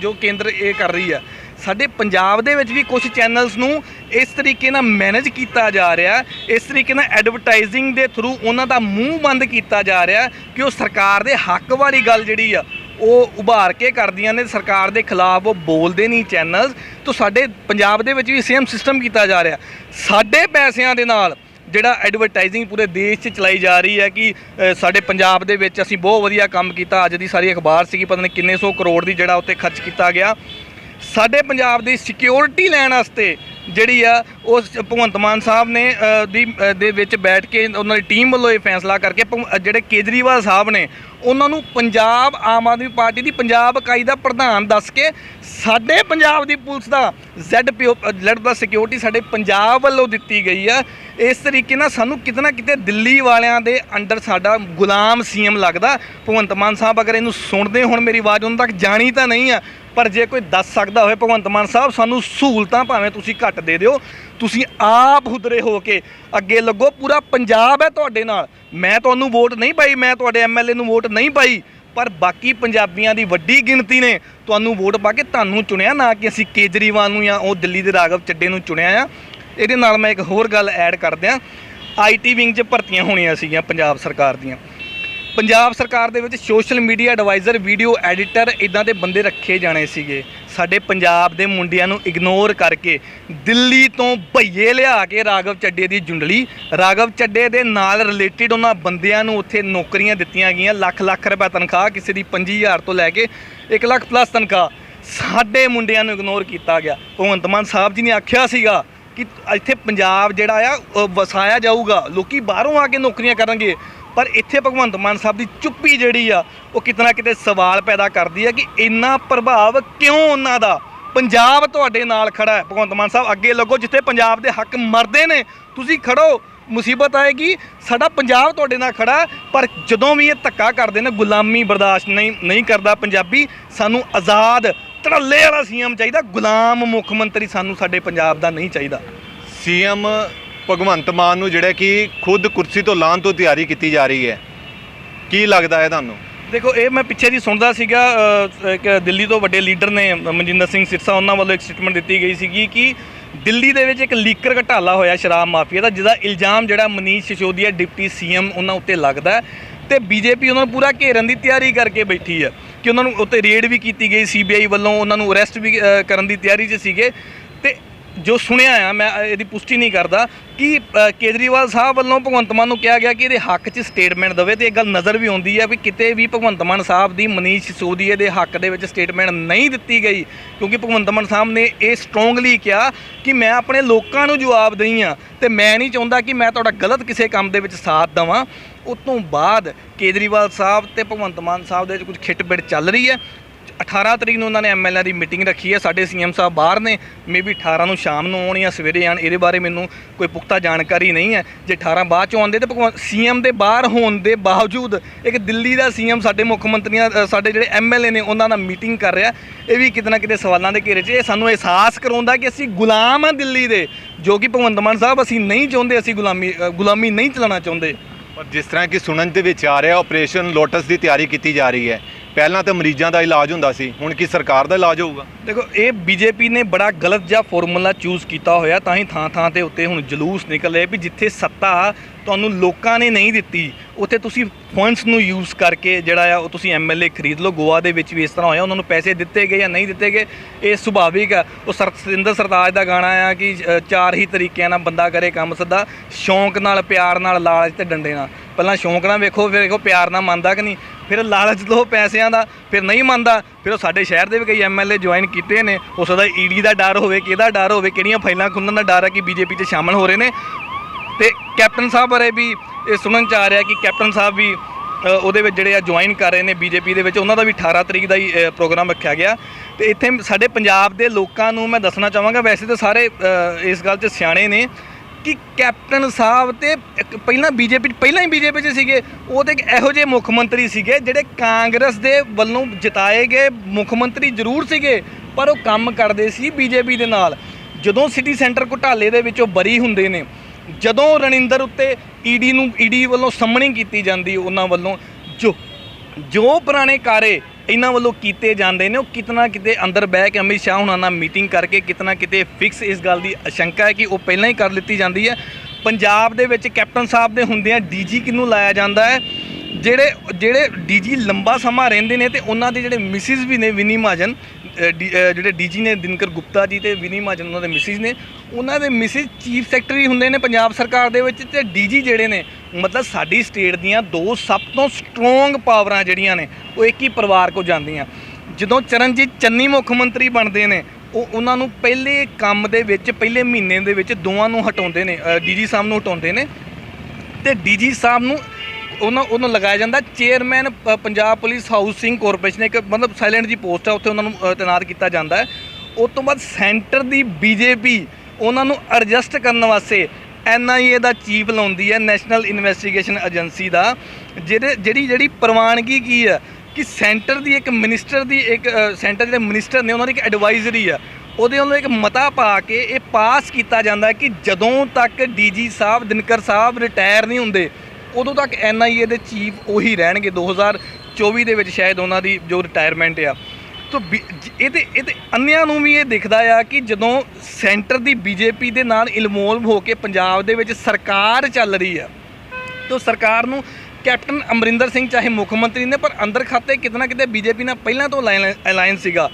A: ਜੋ ਕੇਂਦਰ ਇਹ ਕਰ ਰਹੀ ਹੈ ਸਾਡੇ ਪੰਜਾਬ ਦੇ ਵਿੱਚ ਵੀ ਕੁਝ ਚੈਨਲਸ ਨੂੰ ਇਸ ਤਰੀਕੇ ਨਾਲ ਮੈਨੇਜ ਕੀਤਾ ਜਾ ਰਿਹਾ, ਇਸ ਤਰੀਕੇ ਨਾਲ ਐਡਵਰਟਾਈਜ਼ਿੰਗ ਦੇ ਥਰੂ ਉਹਨਾਂ ਦਾ ਮੂੰਹ ਬੰਦ ਕੀਤਾ ਜਾ ਰਿਹਾ ਕਿ ਉਹ ਸਰਕਾਰ ਦੇ ਹੱਕ ਵਾਲੀ ਗੱਲ ਜਿਹੜੀ ਆ ਉਹ ਉਭਾਰ ਕੇ ਕਰਦੀਆਂ ਨੇ, ਸਰਕਾਰ ਦੇ ਖਿਲਾਫ ਉਹ ਬੋਲਦੇ ਨਹੀਂ ਚੈਨਲਸ ਤੋਂ ਸਾਡੇ ਪੰਜਾਬ ਦੇ ਵਿੱਚ ਵੀ ਸੇਮ ਸਿਸਟਮ ਕੀਤਾ ਜਾ ਰਿਹਾ। ਸਾਡੇ ਪੈਸਿਆਂ ਦੇ ਨਾਲ ਜਿਹੜਾ ਐਡਵਰਟਾਈਜ਼ਿੰਗ ਪੂਰੇ ਦੇਸ਼ 'ਚ ਚਲਾਈ ਜਾ ਰਹੀ ਹੈ ਕਿ ਸਾਡੇ ਪੰਜਾਬ ਦੇ ਵਿੱਚ ਅਸੀਂ ਬਹੁਤ ਵਧੀਆ ਕੰਮ ਕੀਤਾ। ਅੱਜ ਦੀ ਸਾਰੀ ਅਖਬਾਰ ਸੀਗੀ, ਪਤਾ ਨਹੀਂ ਕਿੰਨੇ ਸੌ ਕਰੋੜ ਦੀ ਜਿਹੜਾ ਉੱਤੇ ਖਰਚ ਕੀਤਾ ਗਿਆ। ਸਾਡੇ ਪੰਜਾਬ ਦੀ ਸਿਕਿਉਰਿਟੀ ਲੈਣ ਵਾਸਤੇ ਜਿਹੜੀ ਆ ਉਹ ਭਗਵੰਤ ਮਾਨ ਸਾਹਿਬ ਨੇ ਦੀ ਦੇ ਵਿੱਚ ਬੈਠ ਕੇ ਉਹਨਾਂ ਦੀ ਟੀਮ ਵੱਲੋਂ ਇਹ ਫੈਸਲਾ ਕਰਕੇ ਭਗਵ- ਜਿਹੜੇ ਕੇਜਰੀਵਾਲ ਸਾਹਿਬ ਨੇ, ਉਹਨਾਂ ਨੂੰ ਪੰਜਾਬ ਆਮ ਆਦਮੀ ਪਾਰਟੀ ਦੀ ਪੰਜਾਬ ਇਕਾਈ ਦਾ ਪ੍ਰਧਾਨ ਦੱਸ ਕੇ ਸਾਡੇ ਪੰਜਾਬ ਦੀ ਪੁਲਿਸ ਦਾ ਜ਼ੈਡ ਪੀਓ ਲੈਡ ਦਾ ਸਿਕਿਉਰਿਟੀ ਸਾਡੇ ਪੰਜਾਬ ਵੱਲੋਂ ਦਿੱਤੀ ਗਈ ਆ। ਇਸ ਤਰੀਕੇ ਨਾਲ ਸਾਨੂੰ ਕਿਤਨਾ ਕਿਤੇ ਦਿੱਲੀ ਵਾਲਿਆਂ ਦੇ ਅੰਡਰ ਸਾਡਾ ਗੁਲਾਮ ਸੀਐਮ ਲੱਗਦਾ। ਭਗਵੰਤ ਮਾਨ ਸਾਹਿਬ ਅਗਰ ਇਹਨੂੰ ਸੁਣਦੇ ਹੁਣ, ਮੇਰੀ ਆਵਾਜ਼ ਉਹਨਾਂ ਤੱਕ ਜਾਣੀ ਤਾਂ ਨਹੀਂ ਆ ਪਰ ਜੇ ਕੋਈ ਦੱਸ ਸਕਦਾ ਹੋਵੇ, ਭਗਵੰਤ ਮਾਨ ਸਾਹਿਬ, ਸਾਨੂੰ ਸਹੂਲਤਾਂ ਭਾਵੇਂ ਤੁਸੀਂ ਘੱਟ ਦੇ ਦਿਓ, ਤੁਸੀਂ ਆਪ ਹੁਦਰੇ ਹੋ ਕੇ ਅੱਗੇ ਲੱਗੋ। ਪੂਰਾ ਪੰਜਾਬ ਹੈ ਤੁਹਾਡੇ ਨਾਲ। ਮੈਂ ਤੁਹਾਨੂੰ ਵੋਟ ਨਹੀਂ ਪਾਈ, ਮੈਂ ਤੁਹਾਡੇ ਐਮਐਲਏ ਨੂੰ ਵੋਟ ਨਹੀਂ ਪਾਈ, ਪਰ ਬਾਕੀ ਪੰਜਾਬੀਆਂ ਦੀ ਵੱਡੀ ਗਿਣਤੀ ਨੇ ਤੁਹਾਨੂੰ ਵੋਟ ਪਾ ਕੇ ਤੁਹਾਨੂੰ ਚੁਣਿਆ, ਨਾ ਕਿ ਅਸੀਂ ਕੇਜਰੀਵਾਲ ਨੂੰ ਜਾਂ ਉਹ ਦਿੱਲੀ ਦੇ ਰਾਘਵ ਚੱਡੇ ਨੂੰ ਚੁਣਿਆ ਆ। ਇਹਦੇ ਨਾਲ ਮੈਂ ਇੱਕ ਹੋਰ ਗੱਲ ਐਡ ਕਰ ਦਿਆਂ ਆਈਟੀ ਵਿੰਗ 'ਚ ਭਰਤੀਆਂ ਹੋਣੀਆਂ ਸੀਗੀਆਂ ਪੰਜਾਬ ਸਰਕਾਰ ਦੀਆਂ। ਪੰਜਾਬ ਸਰਕਾਰ ਦੇ ਵਿੱਚ social media adviser, video editor ਇਦਾਂ ਦੇ ਬੰਦੇ ਰੱਖੇ ਜਾਣੇ ਸੀਗੇ। ਸਾਡੇ ਪੰਜਾਬ ਦੇ ਮੁੰਡਿਆਂ ਨੂੰ ਇਗਨੋਰ ਕਰਕੇ ਦਿੱਲੀ ਤੋਂ ਭਈਏ ਲਿਆ ਕੇ ਰਾਘਵ ਚੱਡੇ ਦੀ ਜੁੰਡਲੀ। ਰਾਘਵ ਚੱਡੇ ਦੇ ਨਾਲ ਰਿਲੇਟਡ ਉਹਨਾਂ ਬੰਦਿਆਂ ਨੂੰ ਉੱਥੇ ਨੌਕਰੀਆਂ ਦਿੱਤੀਆਂ ਗਈਆਂ, ਲੱਖ ਲੱਖ ਰੁਪਏ ਤਨਖਾਹ ਕਿਸੇ ਦੀ 25000 ਤੋਂ ਲੈ ਕੇ 1 ਲੱਖ ਪਲੱਸ ਤਨਖਾਹ। ਸਾਡੇ ਮੁੰਡਿਆਂ ਨੂੰ ਇਗਨੋਰ ਕੀਤਾ ਗਿਆ। ਭਗਵੰਤ ਮਾਨ ਸਾਹਿਬ ਜੀ ਨੇ ਆਖਿਆ ਸੀਗਾ ਕਿ ਇੱਥੇ ਪੰਜਾਬ ਜਿਹੜਾ ਆ ਵਸਾਇਆ ਜਾਊਗਾ। ਲੋਕੀ ਬਾਹਰੋਂ ਆ ਕੇ ਨੌਕਰੀਆਂ ਕਰਨਗੇ। ਪਰ ਇੱਥੇ ਭਗਵੰਤ ਮਾਨ ਸਾਹਿਬ ਦੀ ਚੁੱਪੀ ਜਿਹੜੀ ਆ, ਉਹ ਕਿਤੇ ਨਾ ਕਿਤੇ ਸਵਾਲ ਪੈਦਾ ਕਰਦੀ ਹੈ ਕਿ ਇੰਨਾ ਪ੍ਰਭਾਵ ਕਿਉਂ ਉਹਨਾਂ ਦਾ? ਪੰਜਾਬ ਤੁਹਾਡੇ ਨਾਲ ਖੜਾ ਹੈ, ਭਗਵੰਤ ਮਾਨ ਸਾਹਿਬ, ਅੱਗੇ ਲੱਗੋ, ਜਿੱਥੇ ਪੰਜਾਬ ਦੇ ਹੱਕ ਮਰਦੇ ਨੇ, ਤੁਸੀਂ ਖੜੋ। ਮੁਸੀਬਤ ਆਏਗੀ, ਸਾਡਾ ਪੰਜਾਬ ਤੁਹਾਡੇ ਨਾਲ ਖੜਾ ਪਰ ਜਦੋਂ ਵੀ ਇਹ ਧੱਕਾ ਕਰਦੇ ਨੇ, ਗੁਲਾਮੀ ਬਰਦਾਸ਼ਤ ਨਹੀਂ ਨਹੀਂ ਕਰਦਾ ਪੰਜਾਬੀ, ਸਾਨੂੰ ਆਜ਼ਾਦ, ਧੜੱਲੇ ਵਾਲਾ ਸੀਐਮ ਚਾਹੀਦਾ, ਗੁਲਾਮ ਮੁੱਖ ਮੰਤਰੀ ਸਾਨੂੰ ਸਾਡੇ ਪੰਜਾਬ ਦਾ ਨਹੀਂ ਚਾਹੀਦਾ।
B: ਸੀਐਮ ਭਗਵੰਤ ਮਾਨ ਨੂੰ ਜਿਹੜਾ ਕਿ ਖੁਦ ਕੁਰਸੀ ਤੋਂ ਲਾਹਣ ਤੋਂ ਤਿਆਰੀ ਕੀਤੀ ਜਾ ਰਹੀ ਹੈ। ਕੀ ਲੱਗਦਾ ਹੈ ਤੁਹਾਨੂੰ?
A: ਦੇਖੋ, ਇਹ ਮੈਂ ਪਿੱਛੇ ਜੀ ਸੁਣਦਾ ਸੀਗਾ ਇੱਕ ਦਿੱਲੀ ਤੋਂ ਵੱਡੇ ਲੀਡਰ ਨੇ ਮਨਜਿੰਦਰ ਸਿੰਘ ਸਿਰਸਾ, ਉਹਨਾਂ ਵੱਲੋਂ ਇੱਕ ਸਟੇਟਮੈਂਟ ਦਿੱਤੀ ਗਈ ਸੀਗੀ ਕਿ ਦਿੱਲੀ ਦੇ ਵਿੱਚ ਇੱਕ ਲੀਕਰ ਘਟਾਲਾ ਹੋਇਆ ਸ਼ਰਾਬ ਮਾਫੀਆ ਦਾ, ਜਿਹਦਾ ਇਲਜ਼ਾਮ ਜਿਹੜਾ ਮਨੀਸ਼ ਸਿਸੋਦੀਆ, ਡਿਪਟੀ ਸੀਐਮ, ਉਹਨਾਂ ਉੱਤੇ ਲੱਗਦਾ ਹੈ ਤੇ ਬੀਜੇਪੀ ਉਹਨਾਂ ਨੂੰ ਪੂਰਾ ਘੇਰਨ ਦੀ ਤਿਆਰੀ ਕਰਕੇ ਬੈਠੀ ਹੈ ਕਿ ਉਹਨਾਂ ਨੂੰ ਉੱਤੇ ਰੇਡ ਵੀ ਕੀਤੀ ਗਈ, ਸੀਬੀਆਈ ਵੱਲੋਂ ਉਹਨਾਂ ਨੂੰ ਅਰੈਸਟ ਵੀ ਕਰਨ ਦੀ ਤਿਆਰੀ 'ਚ ਸੀਗੇ। ਜੋ ਸੁਣਿਆ ਆ, ਮੈਂ ਇਹਦੀ ਪੁਸ਼ਟੀ ਨਹੀਂ ਕਰਦਾ, ਕਿ ਕੇਜਰੀਵਾਲ ਸਾਹਿਬ ਵੱਲੋਂ ਭਗਵੰਤ ਮਾਨ ਨੂੰ ਕਿਹਾ ਗਿਆ ਕਿ ਇਹਦੇ ਹੱਕ 'ਚ ਸਟੇਟਮੈਂਟ ਦੇਵੇ ਤੇ ਇਹ ਗੱਲ ਨਜ਼ਰ ਵੀ ਆਉਂਦੀ ਹੈ ਵੀ ਕਿਤੇ ਵੀ ਭਗਵੰਤ ਮਾਨ ਸਾਹਿਬ ਦੀ ਮਨੀਸ਼ ਸਿਸੋਦੀਆ ਦੇ ਹੱਕ ਦੇ ਵਿੱਚ ਸਟੇਟਮੈਂਟ ਨਹੀਂ ਦਿੱਤੀ ਗਈ, ਕਿਉਂਕਿ ਭਗਵੰਤ ਮਾਨ ਸਾਹਿਬ ਨੇ ਇਹ ਸਟਰੋਂਗਲੀ ਕਿਹਾ ਕਿ ਮੈਂ ਆਪਣੇ ਲੋਕਾਂ ਨੂੰ ਜਵਾਬ ਦਈ ਆ ਤੇ ਮੈਂ ਨਹੀਂ ਚਾਹੁੰਦਾ ਕਿ ਮੈਂ ਤੁਹਾਡਾ ਗਲਤ ਕਿਸੇ ਕੰਮ ਦੇ ਵਿੱਚ ਸਾਥ ਦਵਾਂ। ਉਸ ਤੋਂ ਬਾਅਦ ਕੇਜਰੀਵਾਲ ਸਾਹਿਬ ਤੇ ਭਗਵੰਤ ਮਾਨ ਸਾਹਿਬ ਦੇ ਵਿੱਚ ਕੁਝ ਖਿੱਟਪਿੱਟ ਚੱਲ ਰਹੀ ਹੈ। 18 ਤਰੀਕ ਨੂੰ ਉਹਨਾਂ ਨੇ ਐਮਐਲਏ ਦੀ ਮੀਟਿੰਗ ਰੱਖੀ ਹੈ। ਸਾਡੇ ਸੀਐਮ ਸਾਹਿਬ ਬਾਹਰ ਨੇ। ਮੇਬੀ 18 ਨੂੰ ਸ਼ਾਮ ਨੂੰ ਆਉਣ ਜਾਂ ਸਵੇਰੇ ਆਣ ਇਹਦੇ ਬਾਰੇ ਮੈਨੂੰ ਕੋਈ ਪੁਖਤਾ ਜਾਣਕਾਰੀ ਨਹੀਂ ਹੈ। ਜੇ 18 ਬਾਅਦ ਚੋਂ ਆਉਂਦੇ ਤੇ ਭਗਵੰਤ ਸੀਐਮ ਦੇ ਬਾਹਰ ਹੋਣ ਦੇ ਬਾਵਜੂਦ ਇੱਕ ਦਿੱਲੀ ਦਾ ਸੀਐਮ ਸਾਡੇ ਮੁੱਖ ਮੰਤਰੀਆਂ ਸਾਡੇ ਜਿਹੜੇ ਐਮਐਲਏ ਨੇ, ਉਹਨਾਂ ਨਾਲ ਮੀਟਿੰਗ ਕਰ ਰਿਹਾ। ਇਹ ਵੀ ਕਿਤੇ ਨਾ ਕਿਤੇ ਸਵਾਲਾਂ ਦੇ ਘੇਰੇ 'ਚ ਇਹ ਸਾਨੂੰ ਅਹਿਸਾਸ ਕਰਾਉਂਦਾ ਕਿ ਅਸੀਂ ਗੁਲਾਮ ਹਾਂ ਦਿੱਲੀ ਦੇ, ਜੋ ਕਿ ਭਗਵੰਤ ਮਾਨ ਸਾਹਿਬ ਅਸੀਂ ਨਹੀਂ ਚਾਹੁੰਦੇ, ਅਸੀਂ ਗੁਲਾਮੀ ਗੁਲਾਮੀ ਨਹੀਂ ਚਲਾਉਣਾ ਚਾਹੁੰਦੇ।
B: ਪਰ ਜਿਸ ਤਰ੍ਹਾਂ ਕਿ ਸੁਣਨ ਦੇ ਵਿੱਚ ਆ ਰਿਹਾ ਆਪਰੇਸ਼ਨ ਲੋਟਸ ਦੀ ਤਿਆਰੀ ਕੀਤੀ ਜਾ ਰਹੀ ਹੈ। ਪਹਿਲਾਂ ਤਾਂ ਮਰੀਜ਼ਾਂ ਦਾ ਇਲਾਜ ਹੁੰਦਾ ਸੀ, ਹੁਣ ਕੀ ਸਰਕਾਰ ਦਾ ਇਲਾਜ ਹੋਊਗਾ?
A: ਦੇਖੋ, ਇਹ ਬੀਜੇਪੀ ਨੇ ਬੜਾ ਗਲਤ ਜਿਹਾ ਫਾਰਮੂਲਾ ਚੂਜ਼ ਕੀਤਾ ਹੋਇਆ, ਤਾਂ ਹੀ ਥਾਂ ਥਾਂ ਤੇ ਉੱਤੇ ਹੁਣ ਜਲੂਸ ਨਿਕਲੇ ਵੀ ਜਿੱਥੇ ਸੱਤਾ ਤੁਹਾਨੂੰ ਲੋਕਾਂ ਨੇ ਨਹੀਂ ਦਿੱਤੀ, ਉੱਥੇ ਤੁਸੀਂ ਫੰਡਸ ਨੂੰ ਯੂਜ਼ ਕਰਕੇ ਜਿਹੜਾ ਆ, ਉਹ ਤੁਸੀਂ ਐਮਐਲਏ ਖਰੀਦ ਲਓ, ਗੋਆ ਦੇ ਵਿੱਚ ਵੀ ਇਸ ਤਰ੍ਹਾਂ ਹੋਇਆ, ਉਹਨਾਂ ਨੂੰ ਪੈਸੇ ਦਿੱਤੇ ਗਏ ਜਾਂ ਨਹੀਂ ਦਿੱਤੇ ਗਏ, ਇਹ ਸੁਭਾਵਿਕ ਆ। ਉਹ ਸਰ, ਸਤਿੰਦਰ ਸਰਤਾਜ ਦਾ ਗਾਣਾ ਆ ਕਿ ਚਾਰ ਹੀ ਤਰੀਕਿਆਂ ਨਾਲ ਬੰਦਾ ਕਰੇ ਕੰਮ ਸਦਾ ਸ਼ੌਂਕ ਨਾਲ, ਪਿਆਰ ਨਾਲ, ਲਾਲਚ ਤੇ ਡੰਡੇ ਨਾਲ। ਪਹਿਲਾਂ ਸ਼ੌਂਕ ਨਾਲ ਵੇਖੋ, ਫਿਰ ਵੇਖੋ, ਪਿਆਰ ਨਾਲ ਮੰਨਦਾ ਕਿ ਨਹੀਂ? ਫਿਰ ਲਾਲਚ ਲੋ ਪੈਸਿਆਂ ਦਾ, ਫਿਰ ਨਹੀਂ ਮੰਨਦਾ, ਫਿਰ ਉਹ ਸਾਡੇ ਸ਼ਹਿਰ ਦੇ ਵੀ ਕਈ ਐਮਐਲਏ ਜੁਆਇਨ ਕੀਤੇ ਨੇ ਹੋ ਸਕਦਾ ਈਡੀ ਦਾ ਡਰ ਹੋਵੇ, ਕਿਹਦਾ ਡਰ ਹੋਵੇ, ਕਿਹੜੀਆਂ ਫਾਈਲਾਂ ਖੁੰਨਣ ਦਾ ਡਰ ਹੈ ਕਿ ਬੀਜੇਪੀ 'ਚ ਸ਼ਾਮਲ ਹੋ ਰਹੇ ਨੇ। ਕੈਪਟਨ ਸਾਹਿਬ ਬਾਰੇ ਵੀ ਇਹ ਸੁਣਨ ਚ ਆ ਰਿਹਾ ਕਿ ਕੈਪਟਨ ਸਾਹਿਬ ਵੀ ਉਹਦੇ ਵਿੱਚ ਜਿਹੜੇ ਆ ਜੁਆਇਨ ਕਰ ਰਹੇ ਨੇ ਬੀਜੇਪੀ ਦੇ ਵਿੱਚ, ਉਹਨਾਂ ਦਾ ਵੀ 18 ਤਰੀਕ ਦਾ ਹੀ ਪ੍ਰੋਗਰਾਮ ਰੱਖਿਆ ਗਿਆ। ਤੇ ਇੱਥੇ ਸਾਡੇ ਪੰਜਾਬ ਦੇ ਲੋਕਾਂ ਨੂੰ ਮੈਂ ਦੱਸਣਾ ਚਾਹਾਂਗਾ, ਵੈਸੇ ਤਾਂ ਸਾਰੇ ਇਸ ਗੱਲ 'ਚ ਸਿਆਣੇ ਨੇ ਕਿ ਕੈਪਟਨ ਸਾਹਿਬ ਤੇ ਇੱਕ ਪਹਿਲਾਂ ਬੀਜੇਪੀ ਪਹਿਲਾਂ ਹੀ ਬੀਜੇਪੀ 'ਚ ਸੀਗੇ, ਉਹ ਤੇ ਇੱਕ ਇਹੋ ਜਿਹੇ ਮੁੱਖ ਮੰਤਰੀ ਸੀਗੇ ਜਿਹੜੇ ਕਾਂਗਰਸ ਦੇ ਵੱਲੋਂ ਜਿਤਾਏ ਗਏ ਮੁੱਖ ਮੰਤਰੀ ਜ਼ਰੂਰ ਸੀਗੇ, ਪਰ ਉਹ ਕੰਮ ਕਰਦੇ ਸੀ ਬੀਜੇਪੀ ਦੇ ਨਾਲ। ਜਦੋਂ ਸਿਟੀ ਸੈਂਟਰ ਘੁਟਾਲੇ ਦੇ ਵਿੱਚੋਂ ਬਰੀ ਹੁੰਦੇ ਨੇ ਜਦੋਂ ਰਣਿੰਦਰ ਉੱਤੇ ਈਡੀ ਨੂੰ, ਈਡੀ ਵੱਲੋਂ ਸੰਮਣੀ ਕੀਤੀ ਜਾਂਦੀ, ਉਹਨਾਂ ਵੱਲੋਂ ਜੋ ਜੋ ਪੁਰਾਣੇ ਕਾਰੇ ਇਹਨਾਂ ਵੱਲੋਂ ਕੀਤੇ ਜਾਂਦੇ ਨੇ, ਉਹ ਕਿਤਨਾ ਕਿਤੇ ਅੰਦਰ ਬਹਿ ਕੇ ਅਮਿਤ ਸ਼ਾਹ ਹੁਣਾਂ ਨਾਲ ਮੀਟਿੰਗ ਕਰਕੇ ਕਿਤਨਾ ਕਿਤੇ ਫਿਕਸ ਇਸ ਗੱਲ ਦੀ ਆਸ਼ੰਕਾ ਹੈ ਕਿ ਉਹ ਪਹਿਲਾਂ ਹੀ ਕਰ ਲਿੱਤੀ ਜਾਂਦੀ ਹੈ। ਪੰਜਾਬ ਦੇ ਵਿੱਚ ਕੈਪਟਨ ਸਾਹਿਬ ਦੇ ਹੁੰਦਿਆਂ ਡੀਜੀ ਕਿਹਨੂੰ ਲਾਇਆ ਜਾਂਦਾ ਹੈ? ਜਿਹੜੇ ਜਿਹੜੇ ਡੀਜੀ ਲੰਬਾ ਸਮਾਂ ਰਹਿੰਦੇ ਨੇ ਤੇ ਉਹਨਾਂ ਦੇ ਜਿਹੜੇ ਮਿਸਿਸ ਵੀ ਨੇ ਵਿਨੀ ਮਹਾਜਨ ਜਿਹੜੇ ਡੀਜੀ ਨੇ ਦਿਨਕਰ ਗੁਪਤਾ ਜੀ ਤੇ ਵਿਨੀ ਮਹਾਜਨ ਉਹਨਾਂ ਦੇ ਮਿਸਿਸ ਨੇ, ਉਹਨਾਂ ਦੇ ਮਿਸਿਸ ਚੀਫ ਸੈਕਟਰੀ ਹੁੰਦੇ ਨੇ ਪੰਜਾਬ ਸਰਕਾਰ ਦੇ ਵਿੱਚ ਤੇ ਡੀਜੀ ਜਿਹੜੇ ਨੇ, ਮਤਲਬ ਸਾਡੀ ਸਟੇਟ ਦੀਆਂ ਦੋ ਸਭ ਤੋਂ ਸਟਰੋਂਗ ਪਾਵਰਾਂ ਜਿਹੜੀਆਂ ਨੇ, ਉਹ ਇੱਕ ਹੀ ਪਰਿਵਾਰ ਕੋ ਜਾਂਦੀਆਂ। ਜਦੋਂ ਚਰਨਜੀਤ ਚੰਨੀ ਮੁੱਖ ਮੰਤਰੀ ਬਣਦੇ ਨੇ, ਉਹ ਉਹਨਾਂ ਨੂੰ ਪਹਿਲੇ ਕੰਮ ਦੇ ਵਿੱਚ, ਪਹਿਲੇ ਮਹੀਨੇ ਦੇ ਵਿੱਚ ਦੋਵਾਂ ਨੂੰ ਹਟਾਉਂਦੇ ਨੇ ਡੀਜੀ ਸਾਹਿਬ ਨੂੰ ਹਟਾਉਂਦੇ ਨੇ। ਤੇ ਡੀਜੀ ਸਾਹਿਬ ਨੂੰ ਉਹਨਾਂ ਉਹਨੂੰ ਲਗਾਇਆ ਜਾਂਦਾ chairman Punjab police housing corporation, ਇੱਕ ਮਤਲਬ ਸਾਇਲੈਂਟ ਜੀ ਪੋਸਟ ਆ ਉੱਥੇ ਉਹਨਾਂ ਨੂੰ ਤੈਨਾਤ ਕੀਤਾ ਜਾਂਦਾ ਹੈ। ਉਸ ਤੋਂ ਬਾਅਦ ਸੈਂਟਰ ਦੀ ਬੀਜੇਪੀ ਉਹਨਾਂ ਨੂੰ ਐਡਜਸਟ ਕਰਨ ਵਾਸਤੇ ਐਨਆਈਏ ਦਾ ਚੀਫ ਲਾਉਂਦੀ ਹੈ ਨੈਸ਼ਨਲ ਇਨਵੈਸਟੀਗੇਸ਼ਨ ਏਜੰਸੀ ਦਾ ਜਿਹੜੇ ਜਿਹੜੀ ਜਿਹੜੀ ਪ੍ਰਵਾਨਗੀ ਕੀ ਹੈ ਕਿ ਸੈਂਟਰ ਦੀ ਇੱਕ ਮਿਨਿਸਟਰ ਦੀ ਇੱਕ ਸੈਂਟਰ ਜਿਹੜੇ ਮਿਨਿਸਟਰ ਨੇ, ਉਹਨਾਂ ਦੀ ਇੱਕ ਐਡਵਾਈਜ਼ਰੀ ਆ ਉਹਦੇ ਵੱਲੋਂ ਇੱਕ ਮਤਾ ਪਾ ਕੇ ਇਹ ਪਾਸ ਕੀਤਾ ਜਾਂਦਾ ਕਿ ਜਦੋਂ ਤੱਕ ਡੀਜੀ ਸਾਹਿਬ, ਦਿਨਕਰ ਸਾਹਿਬ ਰਿਟਾਇਰ ਨਹੀਂ ਹੁੰਦੇ ਉਦੋਂ ਤੱਕ ਐਨਆਈਏ ਦੇ ਚੀਫ ਉਹੀ ਰਹਿਣਗੇ 2024 ਦੇ ਵਿੱਚ ਸ਼ਾਇਦ ਉਹਨਾਂ ਦੀ ਜੋ ਰਿਟਾਇਰਮੈਂਟ ਆ। ਤੋ ਬੀ- ਇਹਦੇ ਇਹਦੇ ਅੰਨਿਆਂ ਨੂੰ ਵੀ ਇਹ ਦਿਖਦਾ ਆ ਕਿ ਜਦੋਂ ਸੈਂਟਰ ਦੀ ਬੀਜੇਪੀ ਦੇ ਨਾਲ ਇਨਵੋਲਵ ਹੋ ਕੇ ਪੰਜਾਬ ਦੇ ਵਿੱਚ ਸਰਕਾਰ ਚੱਲ ਰਹੀ ਆ, ਤੋ ਸਰਕਾਰ ਨੂੰ ਕੈਪਟਨ ਅਮਰਿੰਦਰ ਸਿੰਘ ਚਾਹੇ ਮੁੱਖ ਮੰਤਰੀ ਨੇ, ਪਰ ਅੰਦਰ ਖਾਤੇ ਕਿਤਨਾ ਕਿਤੇ ਬੀਜੇਪੀ ਨਾਲ ਪਹਿਲਾਂ ਤੋਂ ਅਲਾਈਅੰਸ ਸੀਗਾ।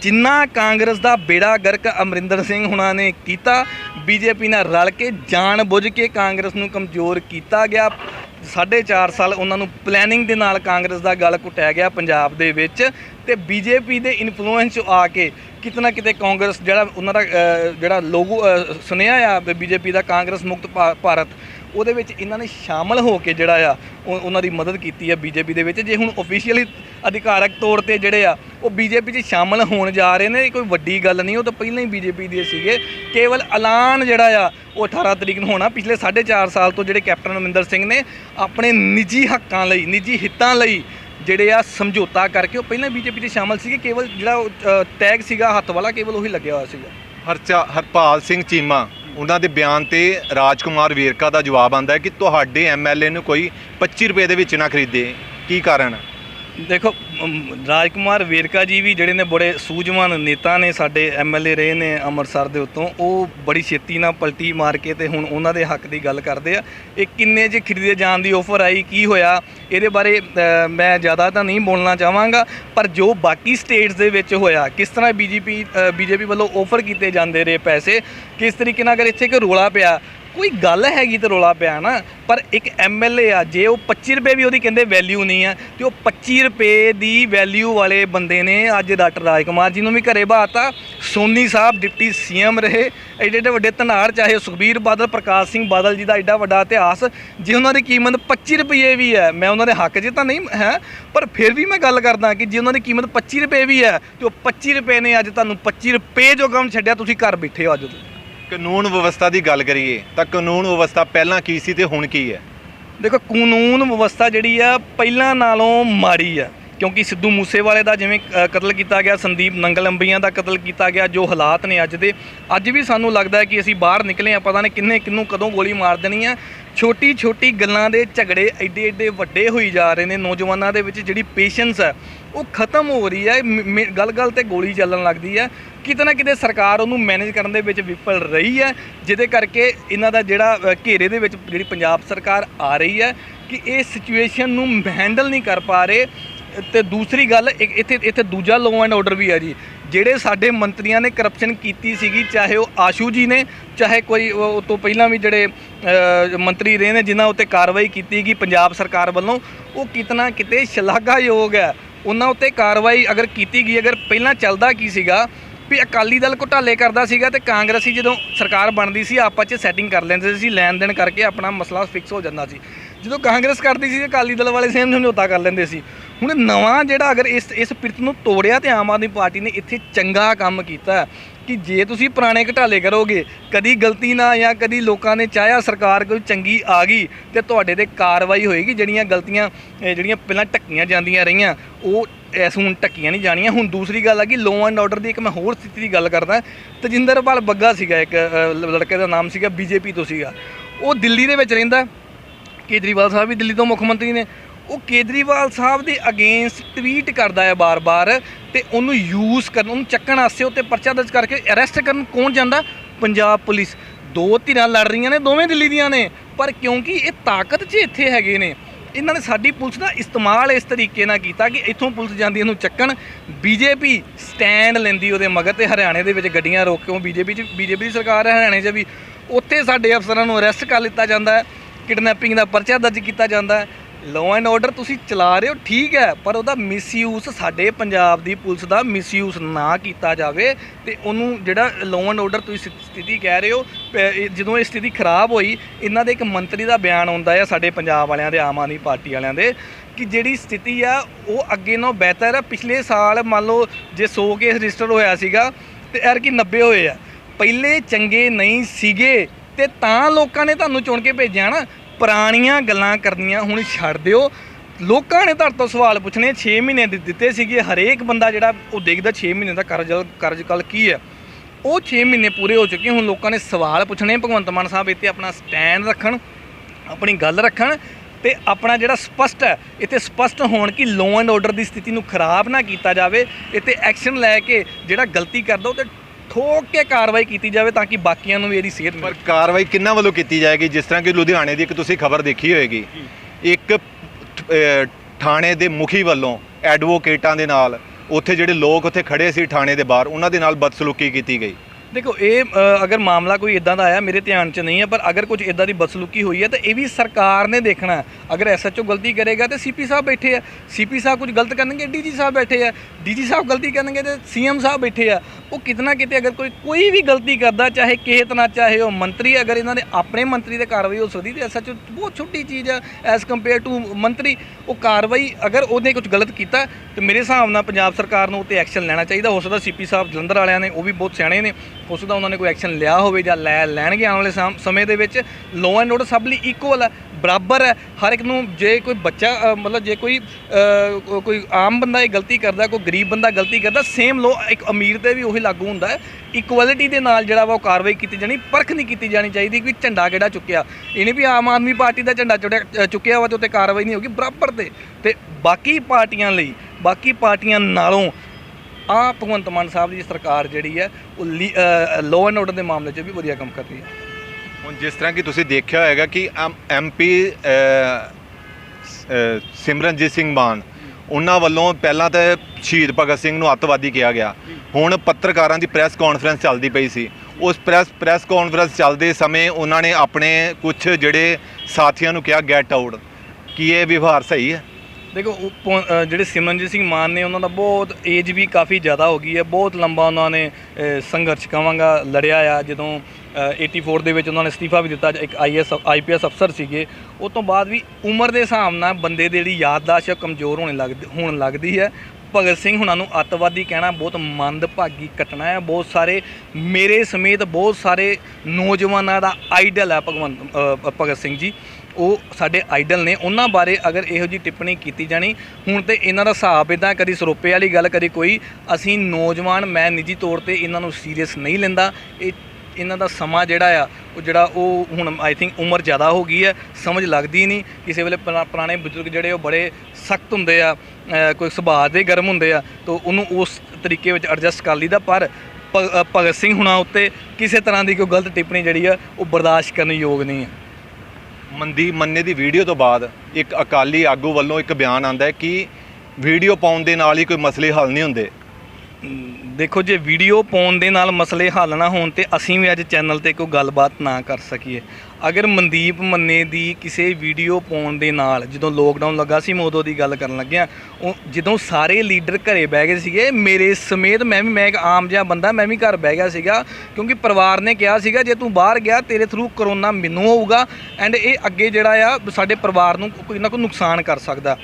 A: ਜਿੰਨਾ ਕਾਂਗਰਸ ਦਾ ਬੇੜਾ ਗਰਕ ਅਮਰਿੰਦਰ ਸਿੰਘ ਹੁਣਾਂ ਨੇ ਕੀਤਾ, ਬੀਜੇਪੀ ਨਾਲ ਰਲ ਕੇ ਜਾਣ ਬੁੱਝ ਕੇ ਕਾਂਗਰਸ ਨੂੰ ਕਮਜ਼ੋਰ ਕੀਤਾ ਗਿਆ। ਸਾਢੇ ਚਾਰ ਸਾਲ ਉਹਨਾਂ ਨੂੰ ਪਲੈਨਿੰਗ ਦੇ ਨਾਲ ਕਾਂਗਰਸ ਦਾ ਗਲ ਘੁੱਟਿਆ ਗਿਆ ਪੰਜਾਬ ਦੇ ਵਿੱਚ ਤੇ ਬੀਜੇਪੀ ਦੇ ਇਨਫਲੂਐਂਸ 'ਚ ਆ ਕੇ ਕਿਤਨਾ ਕਿਤੇ ਕਾਂਗਰਸ ਜਿਹੜਾ ਉਹਨਾਂ ਦਾ ਜਿਹੜਾ ਲੋਗੋ ਸੁਨੇਹਾ ਆ ਬੀਜੇਪੀ ਦਾ ਕਾਂਗਰਸ ਮੁਕਤ ਭਾ- ਭਾਰਤ ਉਹਦੇ ਵਿੱਚ ਇਹਨਾਂ ਨੇ ਸ਼ਾਮਲ ਹੋ ਕੇ ਜਿਹੜਾ ਆ ਉਹ- ਉਹਨਾਂ ਦੀ ਮਦਦ ਕੀਤੀ ਆ ਬੀਜੇਪੀ ਦੇ ਵਿੱਚ। ਜੇ ਹੁਣ ਅਫੀਸ਼ੀਅਲੀ ਅਧਿਕਾਰਕ ਤੌਰ ਤੇ ਜਿਹੜੇ ਆ ਉਹ ਬੀਜੇਪੀ 'ਚ ਸ਼ਾਮਲ ਹੋਣ ਜਾ ਰਹੇ ਨੇ ਕੋਈ ਵੱਡੀ ਗੱਲ ਨਹੀਂ ਉਹ ਤਾਂ ਪਹਿਲਾਂ ਹੀ ਬੀਜੇਪੀ ਦੇ ਸੀਗੇ। ਕੇਵਲ ਐਲਾਨ ਜਿਹੜਾ ਆ ਉਹ 18 ਤਰੀਕ ਨੂੰ ਹੋਣਾ। ਪਿਛਲੇ 4.5 ਸਾਲ ਤੋਂ ਜਿਹੜੇ ਕੈਪਟਨ ਅਮਰਿੰਦਰ ਸਿੰਘ ਨੇ ਆਪਣੇ ਨਿੱਜੀ ਹੱਕਾਂ ਲਈ ਨਿੱਜੀ ਹਿੱਤਾਂ ਲਈ ਜਿਹੜੇ ਆ ਸਮਝੌਤਾ ਕਰਕੇ ਉਹ ਪਹਿਲਾਂ ਬੀਜੇਪੀ 'ਚ ਸ਼ਾਮਲ ਸੀਗੇ। ਕੇਵਲ ਜਿਹੜਾ ਉਹ, ਟੈਗ ਸੀਗਾ ਹੱਥ ਵਾਲਾ ਕੇਵਲ ਉਹੀ ਲੱਗਿਆ ਹੋਇਆ ਸੀਗਾ।
B: ਹਰਚਾ ਹਰਪਾਲ ਸਿੰਘ ਚੀਮਾ। ਉਹਨਾਂ ਦੇ ਬਿਆਨ ਤੇ ਰਾਜਕੁਮਾਰ ਵੇਰਕਾ ਦਾ ਜਵਾਬ ਆਂਦਾ ਹੈ ਕਿ ਤੁਹਾਡੇ ਐਮਐਲਏ ਨੂੰ ਕੋਈ 25 ਰੁਪਏ ਦੇ ਵਿੱਚ ਨਾ ਖਰੀਦੇ। ਕੀ ਕਾਰਨ
A: ਦੇਖੋ ਅਮ, ਰਾਜਕੁਮਾਰ ਵੇਰਕਾ ਜੀ ਵੀ ਜਿਹੜੇ ਨੇ ਬੜੇ ਸੂਝਵਾਨ ਨੇਤਾ ਨੇ ਸਾਡੇ ਐਮਐਲਏ ਰਹੇ ਨੇ ਅੰਮ੍ਰਿਤਸਰ ਦੇ ਉੱਤੋਂ। ਉਹ ਬੜੀ ਛੇਤੀ ਨਾਲ ਪਲਟੀ ਮਾਰ ਕੇ ਤੇ ਹੁਣ ਉਹਨਾਂ ਦੇ ਹੱਕ ਦੀ ਗੱਲ ਕਰਦੇ ਆ। ਇਹ ਕਿੰਨੇ ਜੇ ਖਰੀਦੇ ਜਾਣ ਦੀ ਆਫਰ ਆਈ ਕੀ ਹੋਇਆ? ਇਹਦੇ ਬਾਰੇ ਮੈਂ ਜ਼ਿਆਦਾ ਤਾਂ ਨਹੀਂ ਬੋਲਣਾ ਚਾਹਾਂਗਾ ਪਰ ਜੋ ਬਾਕੀ ਸਟੇਟਸ ਦੇ ਵਿੱਚ ਹੋਇਆ ਕਿਸ ਤਰ੍ਹਾਂ ਬੀਜੇਪੀ ਬੀਜੇਪੀ ਵੱਲੋਂ ਆਫਰ ਕੀਤੇ ਜਾਂਦੇ ਰਹੇ ਪੈਸੇ ਕਿਸ ਤਰੀਕੇ ਨਾਲ ਅਗਰ ਇੱਥੇ ਕੋਈ ਰੋਲਾ ਪਿਆ ਕੋਈ ਗੱਲ ਹੈਗੀ ਤੇ ਰੋਲਾ ਪਿਆ ਨਾ, ਪਰ ਇੱਕ ਐਮਐਲਏ ਆ, ਜੇ ਉਹ 25 ਰੁਪਏ ਵੀ ਉਹਦੀ ਕਹਿੰਦੇ ਵੈਲਿਊ ਨਹੀਂ ਆ, ਤੇ ਉਹ 25 ਰੁਪਏ ਦੀ ਵੈਲਿਊ ਵਾਲੇ ਬੰਦੇ ਨੇ ਅੱਜ ਡਾਕਟਰ ਰਾਜ ਕੁਮਾਰ ਜੀ ਨੂੰ ਵੀ ਘਰੇ ਬਾਤਾ ਸੋਨੀ ਸਾਹਿਬ ਡਿਪਟੀ ਸੀਐਮ ਰਹੇ। ਐਡੇ ਐਡੇ ਵੱਡੇ ਧਨਾੜ, ਚਾਹੇ ਉਹ ਸੁਖਬੀਰ ਬਾਦਲ, ਪ੍ਰਕਾਸ਼ ਸਿੰਘ ਬਾਦਲ ਜੀ ਦਾ ਐਡਾ ਵੱਡਾ ਇਤਿਹਾਸ, ਜੇ ਉਹਨਾਂ ਦੀ ਕੀਮਤ 25 ਰੁਪਏ ਵੀ ਹੈ, ਮੈਂ ਉਹਨਾਂ ਦੇ ਹੱਕ 'ਚ ਤਾਂ ਨਹੀਂ, ਹੈ? ਪਰ ਫਿਰ ਵੀ ਮੈਂ ਗੱਲ ਕਰਦਾ ਕਿ ਜੇ ਉਹਨਾਂ ਦੀ ਕੀਮਤ 25 ਰੁਪਏ ਵੀ ਹੈ, ਤੇ ਉਹ 25 ਰੁਪਏ ਨੇ ਅੱਜ ਤੁਹਾਨੂੰ 25 ਰੁਪਏ ਜੋ ਕੰਮ ਛੱਡਿਆ, ਤੁਸੀਂ ਘਰ ਬੈਠੇ ਹੋ ਅੱਜ ਤੁਸੀਂ
B: ਕਾਨੂੰਨ ਵਿਵਸਥਾ ਦੀ ਗੱਲ ਕਰੀਏ ਤਾਂ ਕਾਨੂੰਨ ਵਿਵਸਥਾ ਪਹਿਲਾਂ ਕੀ ਸੀ ਤੇ ਹੁਣ ਕੀ ਹੈ?
A: ਦੇਖੋ ਕਾਨੂੰਨ ਵਿਵਸਥਾ ਜਿਹੜੀ ਆ, ਪਹਿਲਾਂ ਨਾਲੋਂ ਮਾੜੀ ਆ। ਕਿਉਂਕਿ ਸਿੱਧੂ ਮੂਸੇਵਾਲੇ ਦਾ ਜਿਵੇਂ ਕਤਲ ਕੀਤਾ ਗਿਆ, ਸੰਦੀਪ ਨੰਗਲ ਅੰਬੀਆਂ ਦਾ ਕਤਲ ਕੀਤਾ ਗਿਆ, ਜੋ ਹਾਲਾਤ ਨੇ ਅੱਜ ਦੇ, ਅੱਜ ਵੀ ਸਾਨੂੰ ਲੱਗਦਾ ਹੈ ਕਿ ਅਸੀਂ ਬਾਹਰ ਨਿਕਲੇ ਆ ਪਤਾ ਨਹੀਂ ਕਿੰਨੇ, ਕਿੰਨੂੰ ਕਦੋਂ ਗੋਲੀ ਮਾਰ ਦੇਣੀ ਆ ਛੋਟੀ ਛੋਟੀ ਗੱਲਾਂ ਦੇ ਝਗੜੇ ਐਡੇ ਐਡੇ ਵੱਡੇ ਹੋਈ ਜਾ ਰਹੇ ਨੇ ਨੌਜਵਾਨਾਂ ਦੇ ਵਿੱਚ, ਜਿਹੜੀ ਪੇਸ਼ੈਂਸ ਹੈ, ਉਹ ਖਤਮ ਹੋ ਰਹੀ ਹੈ। ਗੱਲ ਗੱਲ ਤੇ ਗੋਲੀ ਚੱਲਣ ਲੱਗਦੀ ਹੈ। ਕਿਤੇ ਨਾ ਕਿਤੇ ਸਰਕਾਰ ਉਹਨੂੰ ਮੈਨੇਜ ਕਰਨ ਦੇ ਵਿੱਚ ਵਿਫਲ ਰਹੀ ਹੈ, ਜਿਹਦੇ ਕਰਕੇ ਇਹਨਾਂ ਦਾ ਜਿਹੜਾ ਘੇਰੇ ਦੇ ਵਿੱਚ ਜਿਹੜੀ ਪੰਜਾਬ ਸਰਕਾਰ ਆ ਰਹੀ ਹੈ, ਕਿ ਇਹ ਸਿਚੁਏਸ਼ਨ ਨੂੰ ਹੈਂਡਲ ਨਹੀਂ ਕਰ ਪਾ ਰਹੇ। ਤੇ ਦੂਸਰੀ ਗੱਲ ਇੱਕ ਇੱਥੇ ਇੱਥੇ ਦੂਜਾ ਲਾਅ ਐਂਡ ਆਰਡਰ ਵੀ ਹੈ ਜੀ। ਜਿਹੜੇ ਸਾਡੇ ਮੰਤਰੀਆਂ ਨੇ ਕਰਪਸ਼ਨ ਕੀਤੀ ਸੀਗੀ, ਚਾਹੇ ਉਹ ਆਸ਼ੂ ਜੀ ਨੇ, ਚਾਹੇ ਕੋਈ ਉਹ ਉਹ ਤੋਂ ਪਹਿਲਾਂ ਵੀ ਜਿਹੜੇ ਮੰਤਰੀ ਰਹੇ ਨੇ, ਜਿਨ੍ਹਾਂ ਉੱਤੇ ਕਾਰਵਾਈ ਕੀਤੀ ਗਈ ਪੰਜਾਬ ਸਰਕਾਰ ਵੱਲੋਂ, ਉਹ ਕਿਤਨਾ ਕਿਤੇ ਸ਼ਲਾਘਾਯੋਗ ਹੈ। ਉਹਨਾਂ ਉੱਤੇ ਕਾਰਵਾਈ ਅਗਰ ਕੀਤੀ ਗਈ, ਅਗਰ ਪਹਿਲਾਂ ਚੱਲਦਾ ਕੀ ਸੀਗਾ, ਵੀ ਅਕਾਲੀ ਦਲ ਘੁਟਾਲੇ ਕਰਦਾ ਸੀਗਾ ਤੇ ਕਾਂਗਰਸੀ ਜਦੋਂ ਸਰਕਾਰ ਬਣਦੀ ਸੀ, ਆਪਸ 'ਚ ਸੈਟਿੰਗ ਕਰ ਲੈਂਦੇ ਸੀ, ਲੈਣ ਦੇਣ ਕਰਕੇ ਆਪਣਾ ਮਸਲਾ ਫਿਕਸ ਹੋ ਜਾਂਦਾ ਸੀ। ਜਦੋਂ ਕਾਂਗਰਸ ਕਰਦੀ ਸੀ, ਅਕਾਲੀ ਦਲ ਵਾਲੇ ਸੇਮ ਸਮਝੌਤਾ ਕਰ ਲੈਂਦੇ ਸੀ। ਹੁਣ ਨਵਾਂ ਜਿਹੜਾ ਅਗਰ ਇਸ ਇਸ ਪਿਰਤ ਨੂੰ ਤੋੜਿਆ ਤੇ ਆਮ ਆਦਮੀ ਪਾਰਟੀ ਨੇ ਇੱਥੇ ਚੰਗਾ ਕੰਮ ਕੀਤਾ ਕਿ ਜੇ ਤੁਸੀਂ ਪੁਰਾਣੇ ਘਟਾਲੇ ਕਰੋਗੇ, ਕਦੀ ਗਲਤੀ ਨਾ ਜਾਂ ਕਦੀ ਲੋਕਾਂ ਨੇ ਚਾਹਿਆ ਸਰਕਾਰ ਕੋਈ ਚੰਗੀ ਆ ਗਈ ਤੇ ਤੁਹਾਡੇ ਤੇ ਕਾਰਵਾਈ ਹੋਏਗੀ, ਜਿਹੜੀਆਂ ਗਲਤੀਆਂ ਜਿਹੜੀਆਂ ਪਹਿਲਾਂ ਟੱਕੀਆਂ ਜਾਂਦੀਆਂ ਰਹੀਆਂ, ਉਹ ਐਸ ਹੁਣ ਟੱਕੀਆਂ ਨਹੀਂ ਜਾਣੀਆਂ। ਹੁਣ ਦੂਸਰੀ ਗੱਲ ਆ ਕਿ ਲੋ ਐਂਡ ਆਰਡਰ ਦੀ ਇੱਕ ਮੈਂ ਹੋਰ ਸਥਿਤੀ ਦੀ ਗੱਲ ਕਰਦਾ। ਤਜਿੰਦਰਪਾਲ ਬੱਗਾ ਸੀਗਾ ਇੱਕ ਲੜਕੇ ਦਾ ਨਾਮ ਸੀਗਾ, ਬੀਜੇਪੀ ਤੋਂ ਸੀਗਾ। ਉਹ ਦਿੱਲੀ ਦੇ ਵਿੱਚ ਰਹਿੰਦਾ। ਕੇਜਰੀਵਾਲ ਸਾਹਿਬ ਵੀ ਦਿੱਲੀ ਤੋਂ ਮੁੱਖ ਮੰਤਰੀ ਨੇ। ਉਹ ਕੇਜਰੀਵਾਲ ਸਾਹਿਬ ਦੇ ਅਗੇਂਸਟ ਟਵੀਟ ਕਰਦਾ ਹੈ ਬਾਰ-ਬਾਰ ਤੇ ਉਹਨੂੰ ਯੂਜ਼ ਕਰਨ, ਉਹਨੂੰ ਚੱਕਣ ਵਾਸਤੇ ਉੱਤੇ ਪਰਚਾ ਦਰਜ ਕਰਕੇ ਅਰੈਸਟ ਕਰਨ ਕੌਣ ਜਾਂਦਾ? ਪੰਜਾਬ ਪੁਲਿਸ। ਦੋ ਧਿਰਾਂ ਲੜ ਰਹੀਆਂ ਨੇ, ਦੋਵੇਂ ਦਿੱਲੀ ਦੀਆਂ ਨੇ, ਪਰ ਕਿਉਂਕਿ ਇਹ ਤਾਕਤ 'ਚ ਇੱਥੇ ਹੈਗੇ ਨੇ, ਇਹਨਾਂ ਨੇ ਸਾਡੀ ਪੁਲਿਸ ਦਾ ਇਸਤੇਮਾਲ ਇਸ ਤਰੀਕੇ ਨਾਲ ਕੀਤਾ ਕਿ ਇੱਥੋਂ ਪੁਲਿਸ ਜਾਂਦੀ ਇਹਨੂੰ ਚੱਕਣ। ਬੀਜੇਪੀ ਸਟੈਂਡ ਲੈਂਦੀ ਉਹਦੇ ਮਗਰ ਤੇ ਹਰਿਆਣੇ ਦੇ ਵਿੱਚ ਗੱਡੀਆਂ ਰੋਕ ਕੇ ਬੀਜੇਪੀ 'ਚ ਬੀਜੇਪੀ ਦੀ ਸਰਕਾਰ ਹੈ, ਹਰਿਆਣੇ 'ਚ ਵੀ। ਉੱਥੇ ਸਾਡੇ ਅਫਸਰਾਂ ਨੂੰ ਅਰੈਸਟ ਕਰ ਲਿੱਤਾ ਜਾਂਦਾ ਹੈ। ਕਿਡਨੈਪਿੰਗ ਦਾ ਪਰਚਾ ਦਰਜ ਕੀਤਾ ਜਾਂਦਾ ਹੈ। ਲਾਅ ਐਂਡ ਆਰਡਰ ਤੁਸੀਂ ਚਲਾ ਰਹੇ ਹੋ, ਠੀਕ ਹੈ, ਪਰ ਉਹਦਾ ਮਿਸਯੂਜ਼ ਸਾਡੇ ਪੰਜਾਬ ਦੀ ਪੁਲਿਸ ਦਾ ਮਿਸਯੂਜ਼ ਨਾ ਕੀਤਾ ਜਾਵੇ ਤੇ ਉਹਨੂੰ ਜਿਹੜਾ ਲਾਅ ਐਂਡ ਆਰਡਰ ਤੁਸੀਂ ਸਥਿ- ਸਥਿਤੀ ਕਹਿ ਰਹੇ ਹੋ ਜਦੋਂ ਇਹ ਸਥਿਤੀ ਖਰਾਬ ਹੋਈ, ਇਹਨਾਂ ਦੇ ਇੱਕ ਮੰਤਰੀ ਦਾ ਬਿਆਨ ਆਉਂਦਾ ਹੈ ਸਾਡੇ ਪੰਜਾਬ ਵਾਲਿਆਂ ਦੇ, ਆਮ ਆਦਮੀ ਪਾਰਟੀ ਵਾਲਿਆਂ ਦੇ, ਕਿ ਜਿਹੜੀ ਸਥਿਤੀ ਆ, ਉਹ ਅੱਗੇ ਨਾਲੋਂ ਬਿਹਤਰ ਹੈ। ਪਿਛਲੇ ਸਾਲ ਮੰਨ ਲਓ ਜੇ 100 ਕੇਸ ਰਜਿਸਟਰ ਹੋਇਆ ਸੀਗਾ ਤੇ ਐਰ ਕੀ 90 ਹੋਏ ਆ। ਪਹਿਲੇ ਚੰਗੇ ਨਹੀਂ ਸੀਗੇ ਤੇ ਤਾਂ ਲੋਕਾਂ ਨੇ ਤੁਹਾਨੂੰ ਚੁਣ ਕੇ ਭੇਜਿਆ ਨਾ ਪੁਰਾਣੀਆਂ ਗੱਲਾਂ ਕਰਨੀਆਂ ਹੁਣ ਛੱਡ ਦਿਓ। ਲੋਕਾਂ ਨੇ ਤੁਹਾਡੇ ਤੋਂ ਸਵਾਲ ਪੁੱਛਣੇ 6 ਮਹੀਨੇ ਦਿੱਤੇ ਸੀਗੇ। ਹਰੇਕ ਬੰਦਾ ਜਿਹੜਾ ਉਹ ਦੇਖਦਾ 6 ਮਹੀਨੇ ਦਾ ਕਰਜ਼ ਕਾਰਜਕਾਲ ਕੀ ਹੈ। ਉਹ 6 ਮਹੀਨੇ ਪੂਰੇ ਹੋ ਚੁੱਕੇ। ਹੁਣ ਲੋਕਾਂ ਨੇ ਸਵਾਲ ਪੁੱਛਣੇ, ਭਗਵੰਤ ਮਾਨ ਸਾਹਿਬ ਇੱਥੇ ਆਪਣਾ ਸਟੈਂਡ ਰੱਖਣ, ਆਪਣੀ ਗੱਲ ਰੱਖਣ ਤੇ ਆਪਣਾ ਜਿਹੜਾ ਸਪਸ਼ਟ ਹੈ, ਇੱਥੇ ਸਪਸ਼ਟ ਹੋਣ ਕਿ ਲਾਅ ਐਂਡ ਆਰਡਰ ਦੀ ਸਥਿਤੀ ਨੂੰ ਖਰਾਬ ਨਾ ਕੀਤਾ ਜਾਵੇ। ਇੱਥੇ ਐਕਸ਼ਨ ਲੈ ਕੇ ਜਿਹੜਾ ਗਲਤੀ ਕਰਦਾ ਉਹ ਤੇ ਠੋਕ ਕੇ ਕਾਰਵਾਈ ਕੀਤੀ ਜਾਵੇ ਤਾਂ ਕਿ ਬਾਕੀਆਂ ਨੂੰ ਵੀ ਇਹਦੀ ਸਿਹਤ
B: ਪਰ
A: ਮਿਲੇ
B: ਕਾਰਵਾਈ ਕਿੰਨਾ ਵੱਲੋਂ ਕੀਤੀ ਜਾਏਗੀ? ਜਿਸ ਤਰ੍ਹਾਂ ਕਿ ਲੁਧਿਆਣੇ ਦੀ ਇੱਕ ਤੁਸੀਂ ਖਬਰ ਦੇਖੀ ਹੋਏਗੀ। ਇੱਕ ਅਹ, ਥਾਣੇ ਦੇ ਮੁਖੀ ਵੱਲੋਂ ਐਡਵੋਕੇਟਾਂ ਦੇ ਨਾਲ ਉੱਥੇ ਜਿਹੜੇ ਲੋਕ ਉੱਥੇ ਖੜੇ ਸੀ ਥਾਣੇ ਦੇ ਬਾਹਰ ਉਹਨਾਂ ਦੇ ਨਾਲ ਬਦਸਲੂਕੀ ਕੀਤੀ ਗਈ।
A: ਦੇਖੋ, ਇਹ ਅਗਰ ਮਾਮਲਾ ਕੋਈ ਇਦਾਂ ਦਾ ਆਇਆ, ਮੇਰੇ ਧਿਆਨ 'ਚ ਨਹੀਂ ਹੈ ਪਰ ਅਗਰ ਕੁਝ ਇਦਾਂ ਦੀ ਬਸਲੂਕੀ ਹੋਈ ਹੈ, ਤਾਂ ਇਹ ਵੀ ਸਰਕਾਰ ਨੇ ਦੇਖਣਾ ਹੈ। ਅਗਰ ਐਸਐਚਓ ਗਲਤੀ ਕਰੇਗਾ, ਤੇ ਸੀਪੀ ਸਾਹਿਬ ਬੈਠੇ ਆ। ਸੀਪੀ ਸਾਹਿਬ ਕੁਝ ਗਲਤ ਕਰਨਗੇ, ਡੀਜੀ ਸਾਹਿਬ ਬੈਠੇ ਆ। ਡੀਜੀ ਸਾਹਿਬ ਗਲਤੀ ਕਰਨਗੇ, ਤੇ ਸੀਐਮ ਸਾਹਿਬ ਬੈਠੇ ਆ। ਉਹ ਕਿਤਨਾ ਕਿਤੇ ਅਗਰ ਕੋਈ ਕੋਈ ਵੀ ਗਲਤੀ ਕਰਦਾ, ਚਾਹੇ ਕਿਸੇ ਤਰ੍ਹਾਂ, ਚਾਹੇ ਉਹ ਮੰਤਰੀ, ਅਗਰ ਇਹਨਾਂ ਦੇ ਆਪਣੇ ਮੰਤਰੀ ਤੇ ਕਾਰਵਾਈ ਹੋ ਸਕਦੀ, ਤੇ ਐਸਐਚਓ ਬਹੁਤ ਛੋਟੀ ਚੀਜ਼ ਆ, ਐਸ ਕੰਪੇਅਰ ਟੂ ਮੰਤਰੀ। ਉਹ ਕਾਰਵਾਈ ਅਗਰ ਉਹਨੇ ਕੁਝ ਗਲਤ ਕੀਤਾ, ਤੇ ਮੇਰੇ ਹਿਸਾਬ ਨਾਲ ਪੰਜਾਬ ਸਰਕਾਰ ਨੂੰ ਉੱਤੇ ਐਕਸ਼ਨ ਲੈਣਾ ਚਾਹੀਦਾ। ਹੋ ਸਕਦਾ ਸੀਪੀ ਸਾਹਿਬ ਜਲੰਧਰ ਵਾਲਿਆਂ ਨੇ, ਉਹ ਵੀ ਬਹੁਤ ਸਿਆਣੇ ਨੇ। ਹੋ ਸਕਦਾ ਉਹਨਾਂ ਨੇ ਕੋਈ ਐਕਸ਼ਨ ਲਿਆ ਹੋਵੇ ਜਾਂ ਲੈ ਲੈਣਗੇ ਆਉਣ ਵਾਲੇ ਸਮੇਂ ਦੇ ਵਿੱਚ ਲਾਅ ਐਂਡ ਆਰਡਰ ਸਭ ਲਈ ਇਕੁਅਲ ਹੈ, ਬਰਾਬਰ ਹੈ, ਹਰ ਇੱਕ ਨੂੰ ਜੇ ਕੋਈ ਬੱਚਾ ਮਤਲਬ ਜੇ ਕੋਈ ਕੋਈ ਆਮ ਬੰਦਾ ਇਹ ਗਲਤੀ ਕਰਦਾ, ਕੋਈ ਗਰੀਬ ਬੰਦਾ ਗਲਤੀ ਕਰਦਾ ਸੇਮ ਲਾਅ ਇੱਕ ਅਮੀਰ ਤੇ ਵੀ ਉਹੀ ਲਾਗੂ ਹੁੰਦਾ ਹੈ ਇਕੁਐਲਿਟੀ ਦੇ ਨਾਲ ਜਿਹੜਾ ਵਾ ਉਹ ਕਾਰਵਾਈ ਕੀਤੀ ਜਾਣੀ, ਪਰਖ ਨਹੀਂ ਕੀਤੀ ਜਾਣੀ ਚਾਹੀਦੀ ਕਿ ਝੰਡਾ ਕਿਹੜਾ ਚੁੱਕਿਆ। ਇਹ ਨਹੀਂ ਵੀ ਆਮ ਆਦਮੀ ਪਾਰਟੀ ਦਾ ਝੰਡਾ ਚੁੜਿਆ- ਚੁੱਕਿਆ ਵਾ ਤੇ ਉੱਤੇ ਕਾਰਵਾਈ ਨਹੀਂ ਹੋਗੀ ਬਰਾਬਰ ਤੇ। ਤੇ ਬਾਕੀ ਪਾਰਟੀਆਂ ਲਈ, ਬਾਕੀ ਪਾਰਟੀਆਂ ਨਾਲੋਂ ਆ ਭਗਵੰਤ ਮਾਨ ਸਾਹਿਬ ਦੀ ਸਰਕਾਰ ਜਿਹੜੀ ਹੈ, ਉਹ ਲਾਅ ਐਂਡ ਆਰਡਰ ਦੇ ਮਾਮਲੇ 'ਚ ਵੀ ਵਧੀਆ ਕੰਮ ਕਰ ਰਹੀ ਹੈ।
B: ਹੁਣ ਜਿਸ ਤਰ੍ਹਾਂ ਕਿ ਤੁਸੀਂ ਦੇਖਿਆ ਹੋਏਗਾ ਕਿ ਐਮਪੀ ਸਿਮਰਨਜੀਤ ਸਿੰਘ ਮਾਨ, ਉਹਨਾਂ ਵੱਲੋਂ ਪਹਿਲਾਂ ਤਾਂ ਸ਼ਹੀਦ ਭਗਤ ਸਿੰਘ ਨੂੰ ਅੱਤਵਾਦੀ ਕਿਹਾ ਗਿਆ। ਹੁਣ ਪੱਤਰਕਾਰਾਂ ਦੀ ਪ੍ਰੈਸ ਕਾਨਫਰੰਸ ਚੱਲਦੀ ਪਈ ਸੀ। ਉਸ ਪ੍ਰੈਸ ਪ੍ਰੈਸ ਕਾਨਫਰੰਸ ਚੱਲਦੇ ਸਮੇਂ ਉਹਨਾਂ ਨੇ ਆਪਣੇ ਕੁਝ ਜਿਹੜੇ ਸਾਥੀਆਂ ਨੂੰ ਕਿਹਾ ਗੈਟ ਆਊਟ ਕੀ ਇਹ ਵਿਵਹਾਰ ਸਹੀ ਹੈ?
A: ਦੇਖੋ ਉਹ ਅ, ਜਿਹੜੇ ਸਿਮਰਨਜੀਤ ਸਿੰਘ ਮਾਨ ਨੇ ਉਹਨਾਂ ਦਾ ਬਹੁਤ ਏਜ ਵੀ ਕਾਫੀ ਜ਼ਿਆਦਾ ਹੋ ਗਈ ਹੈ ਬਹੁਤ ਲੰਬਾ ਉਹਨਾਂ ਨੇ ਅ, ਸੰਘਰਸ਼ ਕਹਾਂਗਾ ਲੜਿਆ ਆ। ਜਦੋਂ ਅ, 84 ਦੇ ਵਿੱਚ ਉਹਨਾਂ ਨੇ ਅਸਤੀਫਾ ਵੀ ਦਿੱਤਾ ਇੱਕ ਆਈਐਸ ਆਈਪੀਐਸ ਅਫਸਰ ਸੀਗੇ ਉਹ ਤੋਂ ਬਾਅਦ ਵੀ ਉਮਰ ਦੇ ਹਿਸਾਬ ਨਾਲ ਬੰਦੇ ਦੀ ਜਿਹੜੀ ਯਾਦਦਾਸ਼ਤ ਹੈ ਉਹ ਕਮਜ਼ੋਰ ਹੋਣੇ ਲੱਗਦੀ ਹੋਣ ਲੱਗਦੀ ਹੈ। ਭਗਤ ਸਿੰਘ ਹੁਣਾਂ ਨੂੰ ਅੱਤਵਾਦੀ ਕਹਿਣਾ ਬਹੁਤ ਮੰਦਭਾਗੀ ਘਟਨਾ ਹੈ। ਬਹੁਤ ਸਾਰੇ ਮੇਰੇ ਸਮੇਤ ਬਹੁਤ ਸਾਰੇ ਨੌਜਵਾਨਾਂ ਦਾ ਆਈਡਲ ਹੈ ਭਗਵੰਤ ਅ, ਭਗਤ ਸਿੰਘ ਜੀ। ਉਹ ਸਾਡੇ ਆਈਡਲ ਨੇ, ਉਹਨਾਂ ਬਾਰੇ ਅਗਰ ਇਹੋ ਜੀ ਟਿੱਪਣੀ ਕੀਤੀ ਜਾਣੀ, ਹੁਣ ਤੇ ਇਹਨਾਂ ਦਾ ਹਿਸਾਬ ਇਦਾਂ ਕਦੀ ਸਰੋਪੇ ਵਾਲੀ ਗੱਲ, ਕਦੀ ਕੋਈ, ਅਸੀਂ ਨੌਜਵਾਨ, ਮੈਂ ਨਿੱਜੀ ਤੌਰ ਤੇ ਇਹਨਾਂ ਨੂੰ ਸੀਰੀਅਸ ਨਹੀਂ ਲੈਂਦਾ। ਇਹ ਇਹਨਾਂ ਦਾ ਸਮਾਂ ਜਿਹੜਾ ਆ, ਉਹ ਜਿਹੜਾ ਉਹ ਹੁਣ ਆਈ ਥਿੰਕ ਉਮਰ ਜ਼ਿਆਦਾ ਹੋ ਗਈ ਹੈ, ਸਮਝ ਲੱਗਦੀ ਨਹੀਂ। ਕਿਸੇ ਵੇਲੇ ਪੁਰਾ- ਪੁਰਾਣੇ ਬਜ਼ੁਰਗ ਜਿਹੜੇ ਉਹ ਬੜੇ ਸਖਤ ਹੁੰਦੇ ਆ ਕੋਈ ਸੁਭਾਅ ਦੇ ਗਰਮ ਹੁੰਦੇ ਆ, ਤਾਂ ਉਹਨੂੰ ਉਸ ਤਰੀਕੇ ਵਿੱਚ ਐਡਜਸਟ ਕਰ ਲਈਦਾ। ਪਰ ਭ- ਭਗਤ ਸਿੰਘ ਹੁਣਾਂ ਉੱਤੇ ਕਿਸੇ ਤਰ੍ਹਾਂ ਦੀ ਕੋਈ ਗਲਤ ਟਿੱਪਣੀ ਜਿਹੜੀ ਆ, ਉਹ ਬਰਦਾਸ਼ਤ ਕਰਨ ਯੋਗ ਨਹੀਂ ਹੈ
B: ਮੰਦੀ ਮੰਨੇ ਦੀ ਵੀਡੀਓ ਤੋਂ ਬਾਅਦ ਇੱਕ ਅਕਾਲੀ ਆਗੂ ਵੱਲੋਂ ਇੱਕ ਬਿਆਨ ਆਂਦਾ ਹੈ ਕਿ ਵੀਡੀਓ ਪਾਉਣ ਦੇ ਨਾਲ ਹੀ ਕੋਈ ਮਸਲੇ ਹੱਲ ਨਹੀਂ ਹੁੰਦੇ।
A: ਦੇਖੋ ਜੇ ਵੀਡੀਓ ਪਾਉਣ ਦੇ ਨਾਲ ਮਸਲੇ ਹੱਲ ਨਾ ਹੋਣ ਤੇ ਅਸੀਂ ਵੀ ਅੱਜ ਚੈਨਲ ਤੇ ਕੋਈ ਗੱਲਬਾਤ ਨਾ ਕਰ ਸਕੀਏ। ਅਗਰ ਮਨਦੀਪ ਮੰਨੇ ਦੀ ਕਿਸੇ ਵੀਡੀਓ ਪਾਉਣ ਦੇ ਨਾਲ ਜਦੋਂ ਲੋਕਡਾਊਨ ਲੱਗਾ ਸੀ, ਮੈਂ ਉਦੋਂ ਦੀ ਗੱਲ ਕਰਨ ਲੱਗਿਆ। ਉਹ ਜਦੋਂ ਸਾਰੇ ਲੀਡਰ ਘਰੇ ਬਹਿ ਗਏ ਸੀਗੇ, ਮੇਰੇ ਸਮੇਤ ਮੈਂ ਵੀ, ਮੈਂ ਇੱਕ ਆਮ ਜਿਹਾ ਬੰਦਾ, ਮੈਂ ਵੀ ਘਰ ਬਹਿ ਗਿਆ ਸੀਗਾ, ਕਿਉਂਕਿ ਪਰਿਵਾਰ ਨੇ ਕਿਹਾ ਸੀਗਾ, ਜੇ ਤੂੰ ਬਾਹਰ ਗਿਆ, ਤੇਰੇ ਥਰੂ ਕਰੋਨਾ ਮੈਨੂੰ ਹੋਊਗਾ ਐਂਡ ਇਹ ਅੱਗੇ ਜਿਹੜਾ ਆ, ਸਾਡੇ ਪਰਿਵਾਰ ਨੂੰ ਕੋਈ ਨਾ ਕੋਈ ਨੁਕਸਾਨ ਕਰ ਸਕਦਾ।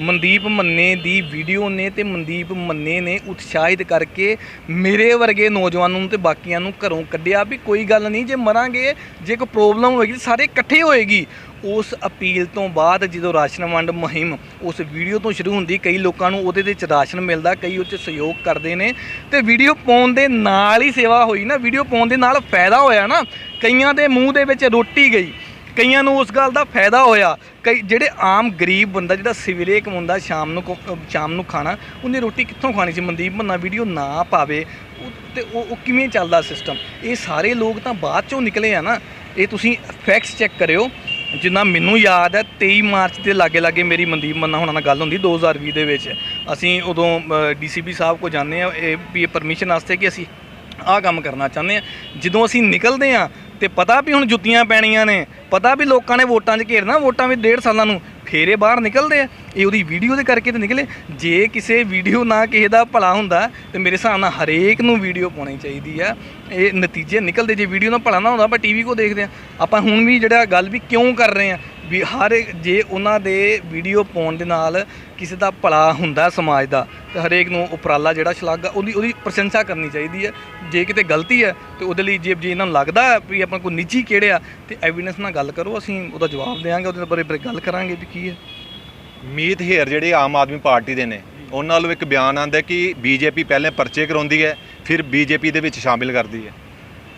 A: ਮਨਦੀਪ ਮੰਨੇ ਦੀ ਵੀਡੀਓ ਨੇ ਤੇ ਮਨਦੀਪ ਮੰਨੇ ਨੇ ਉਤਸ਼ਾਹਿਤ ਕਰਕੇ ਮੇਰੇ ਵਰਗੇ ਨੌਜਵਾਨਾਂ ਨੂੰ ਤੇ ਬਾਕੀਆਂ ਨੂੰ ਘਰੋਂ ਕੱਢਿਆ ਵੀ ਕੋਈ ਗੱਲ ਨਹੀਂ, ਜੇ ਮਰਾਂਗੇ, ਜੇ ਕੋਈ ਪ੍ਰੋਬਲਮ ਹੋਏਗੀ ਸਾਰੇ ਇਕੱਠੇ ਹੋਏਗੀ। ਉਸ ਅਪੀਲ ਤੋਂ ਬਾਅਦ ਜਦੋਂ ਰਾਸ਼ਨ ਵੰਡ ਮੁਹਿੰਮ ਉਸ ਵੀਡੀਓ ਤੋਂ ਸ਼ੁਰੂ ਹੁੰਦੀ, ਕਈ ਲੋਕਾਂ ਨੂੰ ਉਹਦੇ ਵਿੱਚ ਰਾਸ਼ਨ ਮਿਲਦਾ, ਕਈ ਉਹ 'ਚ ਸਹਿਯੋਗ ਕਰਦੇ ਨੇ ਤੇ ਵੀਡੀਓ ਪਾਉਣ ਦੇ ਨਾਲ ਹੀ ਸੇਵਾ ਹੋਈ ਨਾ ਵੀਡੀਓ ਪਾਉਣ ਦੇ ਨਾਲ ਫਾਇਦਾ ਹੋਇਆ ਨਾ, ਕਈਆਂ ਦੇ ਮੂੰਹ ਦੇ ਵਿੱਚ ਰੋਟੀ ਗਈ। ਕਈਆਂ ਨੂੰ ਉਸ ਗੱਲ ਦਾ ਫਾਇਦਾ ਹੋਇਆ। ਕਈ ਜਿਹੜੇ ਆਮ ਗਰੀਬ ਬੰਦਾ ਜਿਹੜਾ ਸਵੇਰੇ ਕਮਾਉਂਦਾ ਸ਼ਾਮ ਨੂੰ ਕੋ- ਸ਼ਾਮ ਨੂੰ ਖਾਣਾ, ਉਹਨੇ ਰੋਟੀ ਕਿੱਥੋਂ ਖਾਣੀ ਸੀ? ਮਨਦੀਪ ਮੰਨਾ ਵੀਡੀਓ ਨਾ ਪਾਵੇ, ਉਹ ਤੇ ਉਹ ਉਹ ਕਿਵੇਂ ਚੱਲਦਾ ਸਿਸਟਮ ਇਹ ਸਾਰੇ ਲੋਕ ਤਾਂ ਬਾਅਦ ਚੋਂ ਨਿਕਲੇ ਆ ਨਾ। ਇਹ ਤੁਸੀਂ ਫੈਕਟਸ ਚੈੱਕ ਕਰਿਓ। ਜਿੰਨਾ ਮੈਨੂੰ ਯਾਦ ਹੈ 23 ਮਾਰਚ ਦੇ ਲਾਗੇ ਲਾਗੇ ਮੇਰੀ ਮਨਦੀਪ ਮੰਨਾ ਹੋਣਾ ਨਾਲ ਗੱਲ ਹੁੰਦੀ 2020 ਦੇ ਵਿੱਚ। ਅਸੀਂ ਉਦੋਂ ਡੀਸੀਪੀ ਸਾਹਿਬ ਕੋ ਜਾਂਦੇ ਆ, ਇਹ ਵੀ ਪਰਮਿਸ਼ਨ ਵਾਸਤੇ ਕਿ ਅਸੀਂ ਆਹ ਕੰਮ ਕਰਨਾ ਚਾਹੁੰਦੇ ਆ। ਜਦੋਂ ਅਸੀਂ ਨਿਕਲਦੇ ਆ ਤੇ ਪਤਾ ਵੀ ਹੁਣ ਜੁੱਤੀਆਂ ਪੈਣੀਆਂ ਨੇ, ਪਤਾ ਵੀ ਲੋਕਾਂ ਨੇ ਵੋਟਾਂ 'ਚ ਘੇਰਨਾ, ਵੋਟਾਂ ਵੀ ਡੇਢ ਸਾਲਾਂ ਨੂੰ ਫੇਰੇ ਬਾਹਰ ਨਿਕਲਦੇ ਆ। ਇਹ ਉਹਦੀ ਵੀਡੀਓ ਦੇ ਕਰਕੇ ਤੇ ਨਿਕਲੇ। ਜੇ ਕਿਸੇ ਵੀਡੀਓ ਨਾ ਕਿਸੇ ਦਾ ਭਲਾ ਹੁੰਦਾ, ਤੇ ਮੇਰੇ ਹਿਸਾਬ ਨਾਲ ਹਰੇਕ ਨੂੰ ਵੀਡੀਓ ਪਾਉਣੀ ਚਾਹੀਦੀ ਆ। ਇਹ ਨਤੀਜੇ ਨਿਕਲਦੇ ਜੇ ਵੀਡੀਓ ਨਾਲ ਭਲਾ ਨਾ ਹੁੰਦਾ, ਆਪਾਂ ਟੀਵੀ ਕੋ ਦੇਖਦੇ ਆ। ਆਪਾਂ ਹੁਣ ਵੀ ਜਿਹੜਾ ਗੱਲ ਵੀ ਕਿਉਂ ਕਰ ਰਹੇ ਆ ਵੀ ਹਰ ਜੇ ਉਹਨਾਂ ਦੇ ਵੀਡੀਓ ਪਾਉਣ ਦੇ ਨਾਲ ਕਿਸੇ ਦਾ ਭਲਾ ਹੁੰਦਾ ਸਮਾਜ ਦਾ ਤੇ ਹਰੇਕ ਨੂੰ ਉਪਰਾਲਾ ਜਿਹੜਾ ਸ਼ਲਾਘਾ ਉਹਦੀ ਉਹਦੀ ਪ੍ਰਸ਼ੰਸਾ ਕਰਨੀ ਚਾਹੀਦੀ ਹੈ। ਜੇ ਕਿਤੇ ਗਲਤੀ ਹੈ ਤੇ ਉਹਦੇ ਲਈ ਜੇ ਜੇ ਇਹਨਾਂ ਨੂੰ ਲੱਗਦਾ ਵੀ ਆਪਣਾ ਕੋਈ ਨਿੱਜੀ ਕਿਹੜਿਆ ਤੇ ਐਵੀਡੈਂਸ ਨਾਲ ਗੱਲ ਕਰੋ ਅਸੀਂ ਉਹਦਾ ਜਵਾਬ ਦੇਵਾਂਗੇ ਉਹਦੇ ਬਾਰੇ ਬਾਰੇ ਗੱਲ ਕਰਾਂਗੇ ਵੀ ਕੀ ਹੈ।
B: ਮੀਤ ਹੇਰ ਜਿਹੜੇ ਆਮ ਆਦਮੀ ਪਾਰਟੀ ਦੇ ਨੇ ਉਹਨਾਂ ਵੱਲੋਂ ਇੱਕ ਬਿਆਨ ਆਂਦਾ ਕਿ ਬੀਜੇਪੀ ਪਹਿਲੇ ਪਰਚੇ ਕਰਾਉਂਦੀ ਹੈ ਫਿਰ ਬੀਜੇਪੀ ਦੇ ਵਿੱਚ ਸ਼ਾਮਿਲ ਕਰਦੀ ਹੈ।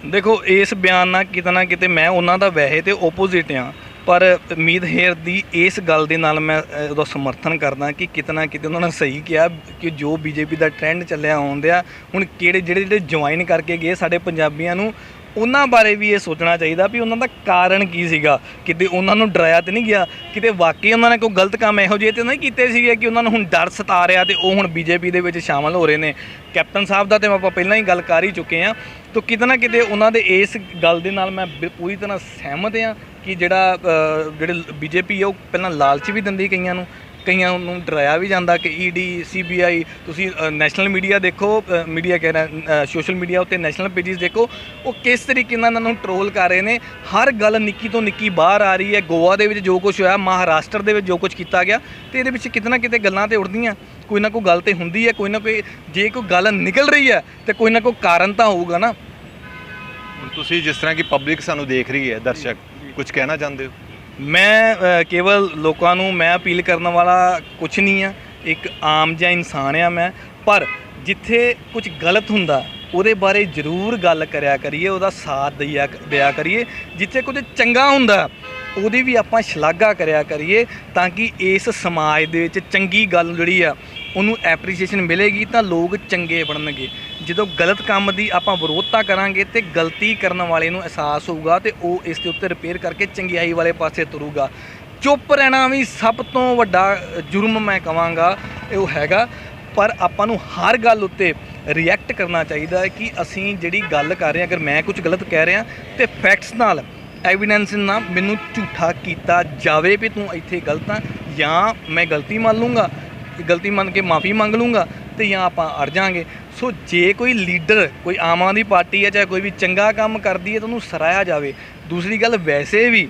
A: ਦੇਖੋ ਇਸ ਬਿਆਨ ਨਾਲ ਕਿਤੇ ਨਾ ਕਿਤੇ ਮੈਂ ਉਹਨਾਂ ਦਾ ਵੈਸੇ ਤੇ ਓਪੋਜ਼ਿਟ ਆ ਪਰ ਮੀਤ ਹੇਰ ਦੀ ਇਸ ਗੱਲ ਦੇ ਨਾਲ ਮੈਂ ਉਹਦਾ ਸਮਰਥਨ ਕਰਦਾ ਕਿ ਕਿਤਨਾ ਕਿਤੇ ਉਹਨਾਂ ਨੇ ਸਹੀ ਕਿਹਾ ਕਿ ਜੋ ਬੀਜੇਪੀ ਦਾ ਟ੍ਰੈਂਡ ਚੱਲਿਆ ਆਉਂਦਿਆ ਹੁਣ ਕਿਹੜੇ, ਜਿਹੜੇ ਜਿਹੜੇ ਜੁਆਇਨ ਕਰਕੇ ਗਏ ਸਾਡੇ ਪੰਜਾਬੀਆਂ ਨੂੰ, ਉਹਨਾਂ ਬਾਰੇ ਵੀ ਇਹ ਸੋਚਣਾ ਚਾਹੀਦਾ ਵੀ ਉਹਨਾਂ ਦਾ ਕਾਰਨ ਕੀ ਸੀਗਾ। ਕਿਤੇ ਉਹਨਾਂ ਨੂੰ ਡਰਾਇਆ ਤੇ ਨਹੀਂ ਗਿਆ, ਕਿਤੇ ਵਾਕਈ ਉਹਨਾਂ ਨੇ ਕੋਈ ਗਲਤ ਕੰਮ ਇਹੋ ਜਿਹੇ ਤੇ ਨਹੀਂ ਕੀਤੇ ਸੀਗੇ ਕਿ ਉਹਨਾਂ ਨੂੰ ਹੁਣ ਡਰ ਸਤਾ ਰਿਹਾ ਤੇ ਉਹ ਹੁਣ ਬੀਜੇਪੀ ਦੇ ਵਿੱਚ ਸ਼ਾਮਲ ਹੋ ਰਹੇ ਨੇ। ਕੈਪਟਨ ਸਾਹਿਬ ਦਾ ਤੇ ਆਪਾਂ ਪਹਿਲਾਂ ਹੀ ਗੱਲ ਕਰ ਹੀ ਚੁੱਕੇ ਆ ਤਾਂ ਕਿਤੇ ਨਾ ਕਿਤੇ ਉਹਨਾਂ ਦੇ ਇਸ ਗੱਲ ਦੇ ਨਾਲ ਮੈਂ ਬਿਲ- ਪੂਰੀ ਤਰ੍ਹਾਂ ਸਹਿਮਤ ਆ ਕਿ ਜਿਹੜਾ ਅ, ਜਿਹੜੇ ਬੀਜੇਪੀ ਆ ਉਹ ਪਹਿਲਾਂ ਲਾਲਚ ਵੀ ਦਿੰਦੀ ਕਈਆਂ ਨੂੰ ਕਈਆਂ ਨੂੰ ਡਰਾਇਆ ਵੀ ਜਾਂਦਾ ਕਿ E ਈਡੀ ਸੀਬੀਆਈ ਤੁਸੀਂ ਨੈਸ਼ਨਲ ਮੀਡੀਆ ਦੇਖੋ ਮੀਡੀਆ ਕਹਿ ਰਿਹਾ ਸੋਸ਼ਲ ਮੀਡੀਆ ਉੱਤੇ ਨੈਸ਼ਨਲ ਪੇਜਸ ਦੇਖੋ ਉਹ ਕਿਸ ਤਰੀਕੇ ਨਾਲ ਇਹਨਾਂ ਨੂੰ ਟਰੋਲ ਕਰ ਰਹੇ ਨੇ ਹਰ ਗੱਲ ਨਿੱਕੀ ਤੋਂ ਨਿੱਕੀ ਬਾਹਰ ਆ ਰਹੀ ਹੈ ਗੋਆ ਦੇ ਵਿੱਚ ਜੋ ਕੁਝ ਹੋਇਆ ਮਹਾਰਾਸ਼ਟਰ ਦੇ ਵਿੱਚ ਜੋ ਕੁਝ ਕੀਤਾ ਗਿਆ ਤੇ ਇਹਦੇ ਵਿੱਚ ਕਿਤੇ ਨਾ ਕਿਤੇ ਗੱਲਾਂ ਤੇ ਉੱਠਦੀਆਂ ਕੋਈ ਨਾ ਕੋਈ ਗੱਲ ਤੇ ਹੁੰਦੀ ਹੈ ਕੋਈ ਨਾ ਕੋਈ ਜੇ ਕੋਈ ਗੱਲ ਨਿਕਲ ਰਹੀ ਹੈ ਤੇ ਕੋਈ ਨਾ ਕੋਈ ਕਾਰਨ ਤਾਂ ਹੋਊਗਾ ਨਾ।
B: ਤੁਸੀਂ ਜਿਸ ਤਰ੍ਹਾਂ ਕਿ ਪਬਲਿਕ ਸਾਨੂੰ ਦੇਖ ਰਹੀ ਹੈ ਦਰਸ਼ਕ ਕੁਝ ਕਹਿਣਾ ਚਾਹੁੰਦੇ ਹੋ?
A: ਮੈਂ ਅ, ਕੇਵਲ ਲੋਕਾਂ ਨੂੰ ਮੈਂ ਅਪੀਲ ਕਰਨ ਵਾਲਾ ਕੁਝ ਨਹੀਂ ਆ। ਇੱਕ ਆਮ ਜਿਹਾ ਇਨਸਾਨ ਆ ਮੈਂ। ਪਰ ਜਿੱਥੇ ਕੁਝ ਗਲਤ ਹੁੰਦਾ ਉਹਦੇ ਬਾਰੇ ਜ਼ਰੂਰ ਗੱਲ ਕਰਿਆ ਕਰੀਏ ਉਹਦਾ ਸਾਥ ਦਿਆ ਦਿਆ ਕਰੀਏ। ਜਿੱਥੇ ਕੁਝ ਚੰਗਾ ਹੁੰਦਾ ਉਹਦੀ ਵੀ ਆਪਾਂ ਸ਼ਲਾਘਾ ਕਰਿਆ ਕਰੀਏ ਤਾਂ ਕਿ ਇਸ ਸਮਾਜ ਦੇ ਵਿੱਚ ਚੰਗੀ ਗੱਲ ਜਿਹੜੀ ਆ ਉਹਨੂੰ ਐਪਰੀਸ਼ੀਏਸ਼ਨ ਮਿਲੇਗੀ ਤਾਂ ਲੋਕ ਚੰਗੇ ਬਣਨਗੇ। ਜਦੋਂ ਗਲਤ ਕੰਮ ਦੀ ਆਪਾਂ ਵਿਰੋਧਤਾ ਕਰਾਂਗੇ ਤੇ ਗਲਤੀ ਕਰਨ ਵਾਲੇ ਨੂੰ ਅਹਿਸਾਸ ਹੋਊਗਾ ਤੇ ਉਹ ਇਸ ਦੇ ਉੱਤੇ ਰਿਪੇਅਰ ਕਰਕੇ ਚੰਗਿਆਈ ਵਾਲੇ ਪਾਸੇ ਤੁਰੂਗਾ। ਚੁੱਪ ਰਹਿਣਾ ਵੀ ਸਭ ਤੋਂ ਵੱਡਾ ਜੁਰਮ ਮੈਂ ਕਵਾਂਗਾ, ਇਹ ਉਹ ਹੈਗਾ। ਪਰ ਆਪਾਂ ਨੂੰ ਹਰ ਗੱਲ ਉੱਤੇ ਰਿਐਕਟ ਕਰਨਾ ਚਾਹੀਦਾ ਹੈ ਕਿ ਅਸੀਂ ਜਿਹੜੀ ਗੱਲ ਕਰ ਰਹੇ ਹਾਂ, ਅਗਰ ਮੈਂ ਕੁਝ ਗਲਤ ਕਹਿ ਰਿਹਾ, ਤੇ ਫੈਕਟਸ ਨਾਲ ਐਵੀਡੈਂਸ ਨਾਲ ਮੈਨੂੰ ਝੂਠਾ ਕੀਤਾ ਜਾਵੇ ਵੀ ਤੂੰ ਇੱਥੇ ਗਲਤ ਆ, ਜਾਂ ਮੈਂ ਗਲਤੀ ਮੰਨ ਲੂੰਗਾ, ਗਲਤੀ ਮੰਨ ਕੇ ਮਾਫੀ ਮੰਗ ਲੂੰਗਾ, ਤੇ ਜਾਂ ਆਪਾਂ ਅੜ ਜਾਾਂਗੇ। ਸੋ ਜੇ ਕੋਈ ਲੀਡਰ ਕੋਈ ਆਮ ਆਦਮੀ ਪਾਰਟੀ ਹੈ, ਚਾਹੇ ਕੋਈ ਵੀ ਚੰਗਾ ਕੰਮ ਕਰਦੀ ਹੈ ਤਾਂ ਉਹਨੂੰ ਸਰਾਇਆ ਜਾਵੇ। ਦੂਸਰੀ ਗੱਲ ਵੈਸੇ ਵੀ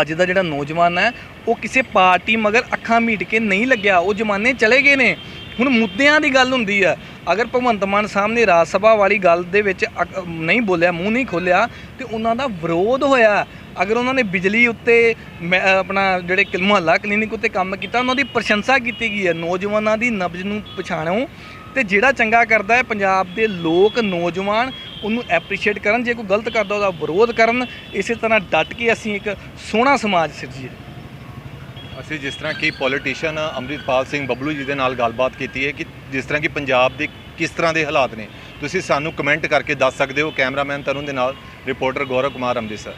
A: ਅੱਜ ਦਾ ਜਿਹੜਾ ਨੌਜਵਾਨ ਹੈ, ਉਹ ਕਿਸੇ ਪਾਰਟੀ ਮਗਰ ਅੱਖਾਂ ਮੀਟ ਕੇ ਨਹੀਂ ਲੱਗਿਆ। ਉਹ ਜ਼ਮਾਨੇ ਚਲੇ ਗਏ ਨੇ। ਹੁਣ ਮੁੱਦਿਆਂ ਦੀ ਗੱਲ ਹੁੰਦੀ ਆ ਅਗਰ ਭਗਵੰਤ ਮਾਨ ਸਾਹਿਬ ਨੇ ਰਾਜ ਸਭਾ ਵਾਲੀ ਗੱਲ ਦੇ ਵਿੱਚ ਅਕ- ਨਹੀਂ ਬੋਲਿਆ, ਮੂੰਹ ਨਹੀਂ ਖੋਲਿਆ ਤੇ ਉਹਨਾਂ ਦਾ ਵਿਰੋਧ ਹੋਇਆ। ਅਗਰ ਉਹਨਾਂ ਨੇ ਬਿਜਲੀ ਉੱਤੇ ਮੈਂ- ਆਪਣਾ ਜਿਹੜੇ ਮੁਹੱਲਾ ਕਲੀਨਿਕ ਉੱਤੇ ਕੰਮ ਕੀਤਾ, ਉਹਨਾਂ ਦੀ ਪ੍ਰਸ਼ੰਸਾ ਕੀਤੀ ਗਈ ਹੈ। ਨੌਜਵਾਨਾਂ ਦੀ ਨਬਜ਼ ਨੂੰ ਪਛਾਣੋ। ਤੇ ਜਿਹੜਾ ਚੰਗਾ ਕਰਦਾ ਹੈ, ਪੰਜਾਬ ਦੇ ਲੋਕ, ਨੌਜਵਾਨ, ਉਹਨੂੰ ਐਪਰੀਸ਼ੀਏਟ ਕਰਨ, ਜੇ ਕੋਈ ਗਲਤ ਕਰਦਾ ਉਹਦਾ ਵਿਰੋਧ ਕਰਨ। ਇਸੇ ਤਰ੍ਹਾਂ ਡਟ ਕੇ ਅਸੀਂ ਇੱਕ ਸੋਹਣਾ ਸਮਾਜ ਸਿਰਜੀਏ।
B: ਅਸੀਂ ਜਿਸ ਤਰ੍ਹਾਂ ਕਿ ਪੋਲੀਟੀਸ਼ੀਅਨ ਅੰਮ੍ਰਿਤਪਾਲ ਸਿੰਘ ਬੱਬਲੂ ਜੀ ਦੇ ਨਾਲ ਗੱਲਬਾਤ ਕੀਤੀ ਹੈ ਕਿ ਜਿਸ ਤਰ੍ਹਾਂ ਕਿ ਪੰਜਾਬ ਦੇ ਕਿਸ ਤਰ੍ਹਾਂ ਦੇ ਹਾਲਾਤ ਨੇ। ਤੁਸੀਂ ਸਾਨੂੰ ਕਮੈਂਟ ਕਰਕੇ ਦੱਸ ਸਕਦੇ ਹੋ। ਕੈਮਰਾਮੈਨ ਤਰੁਣ ਦੇ ਨਾਲ ਰਿਪੋਰਟਰ ਗੌਰਵ ਕੁਮਾਰ ਅੰਮ੍ਰਿਤਸਰ।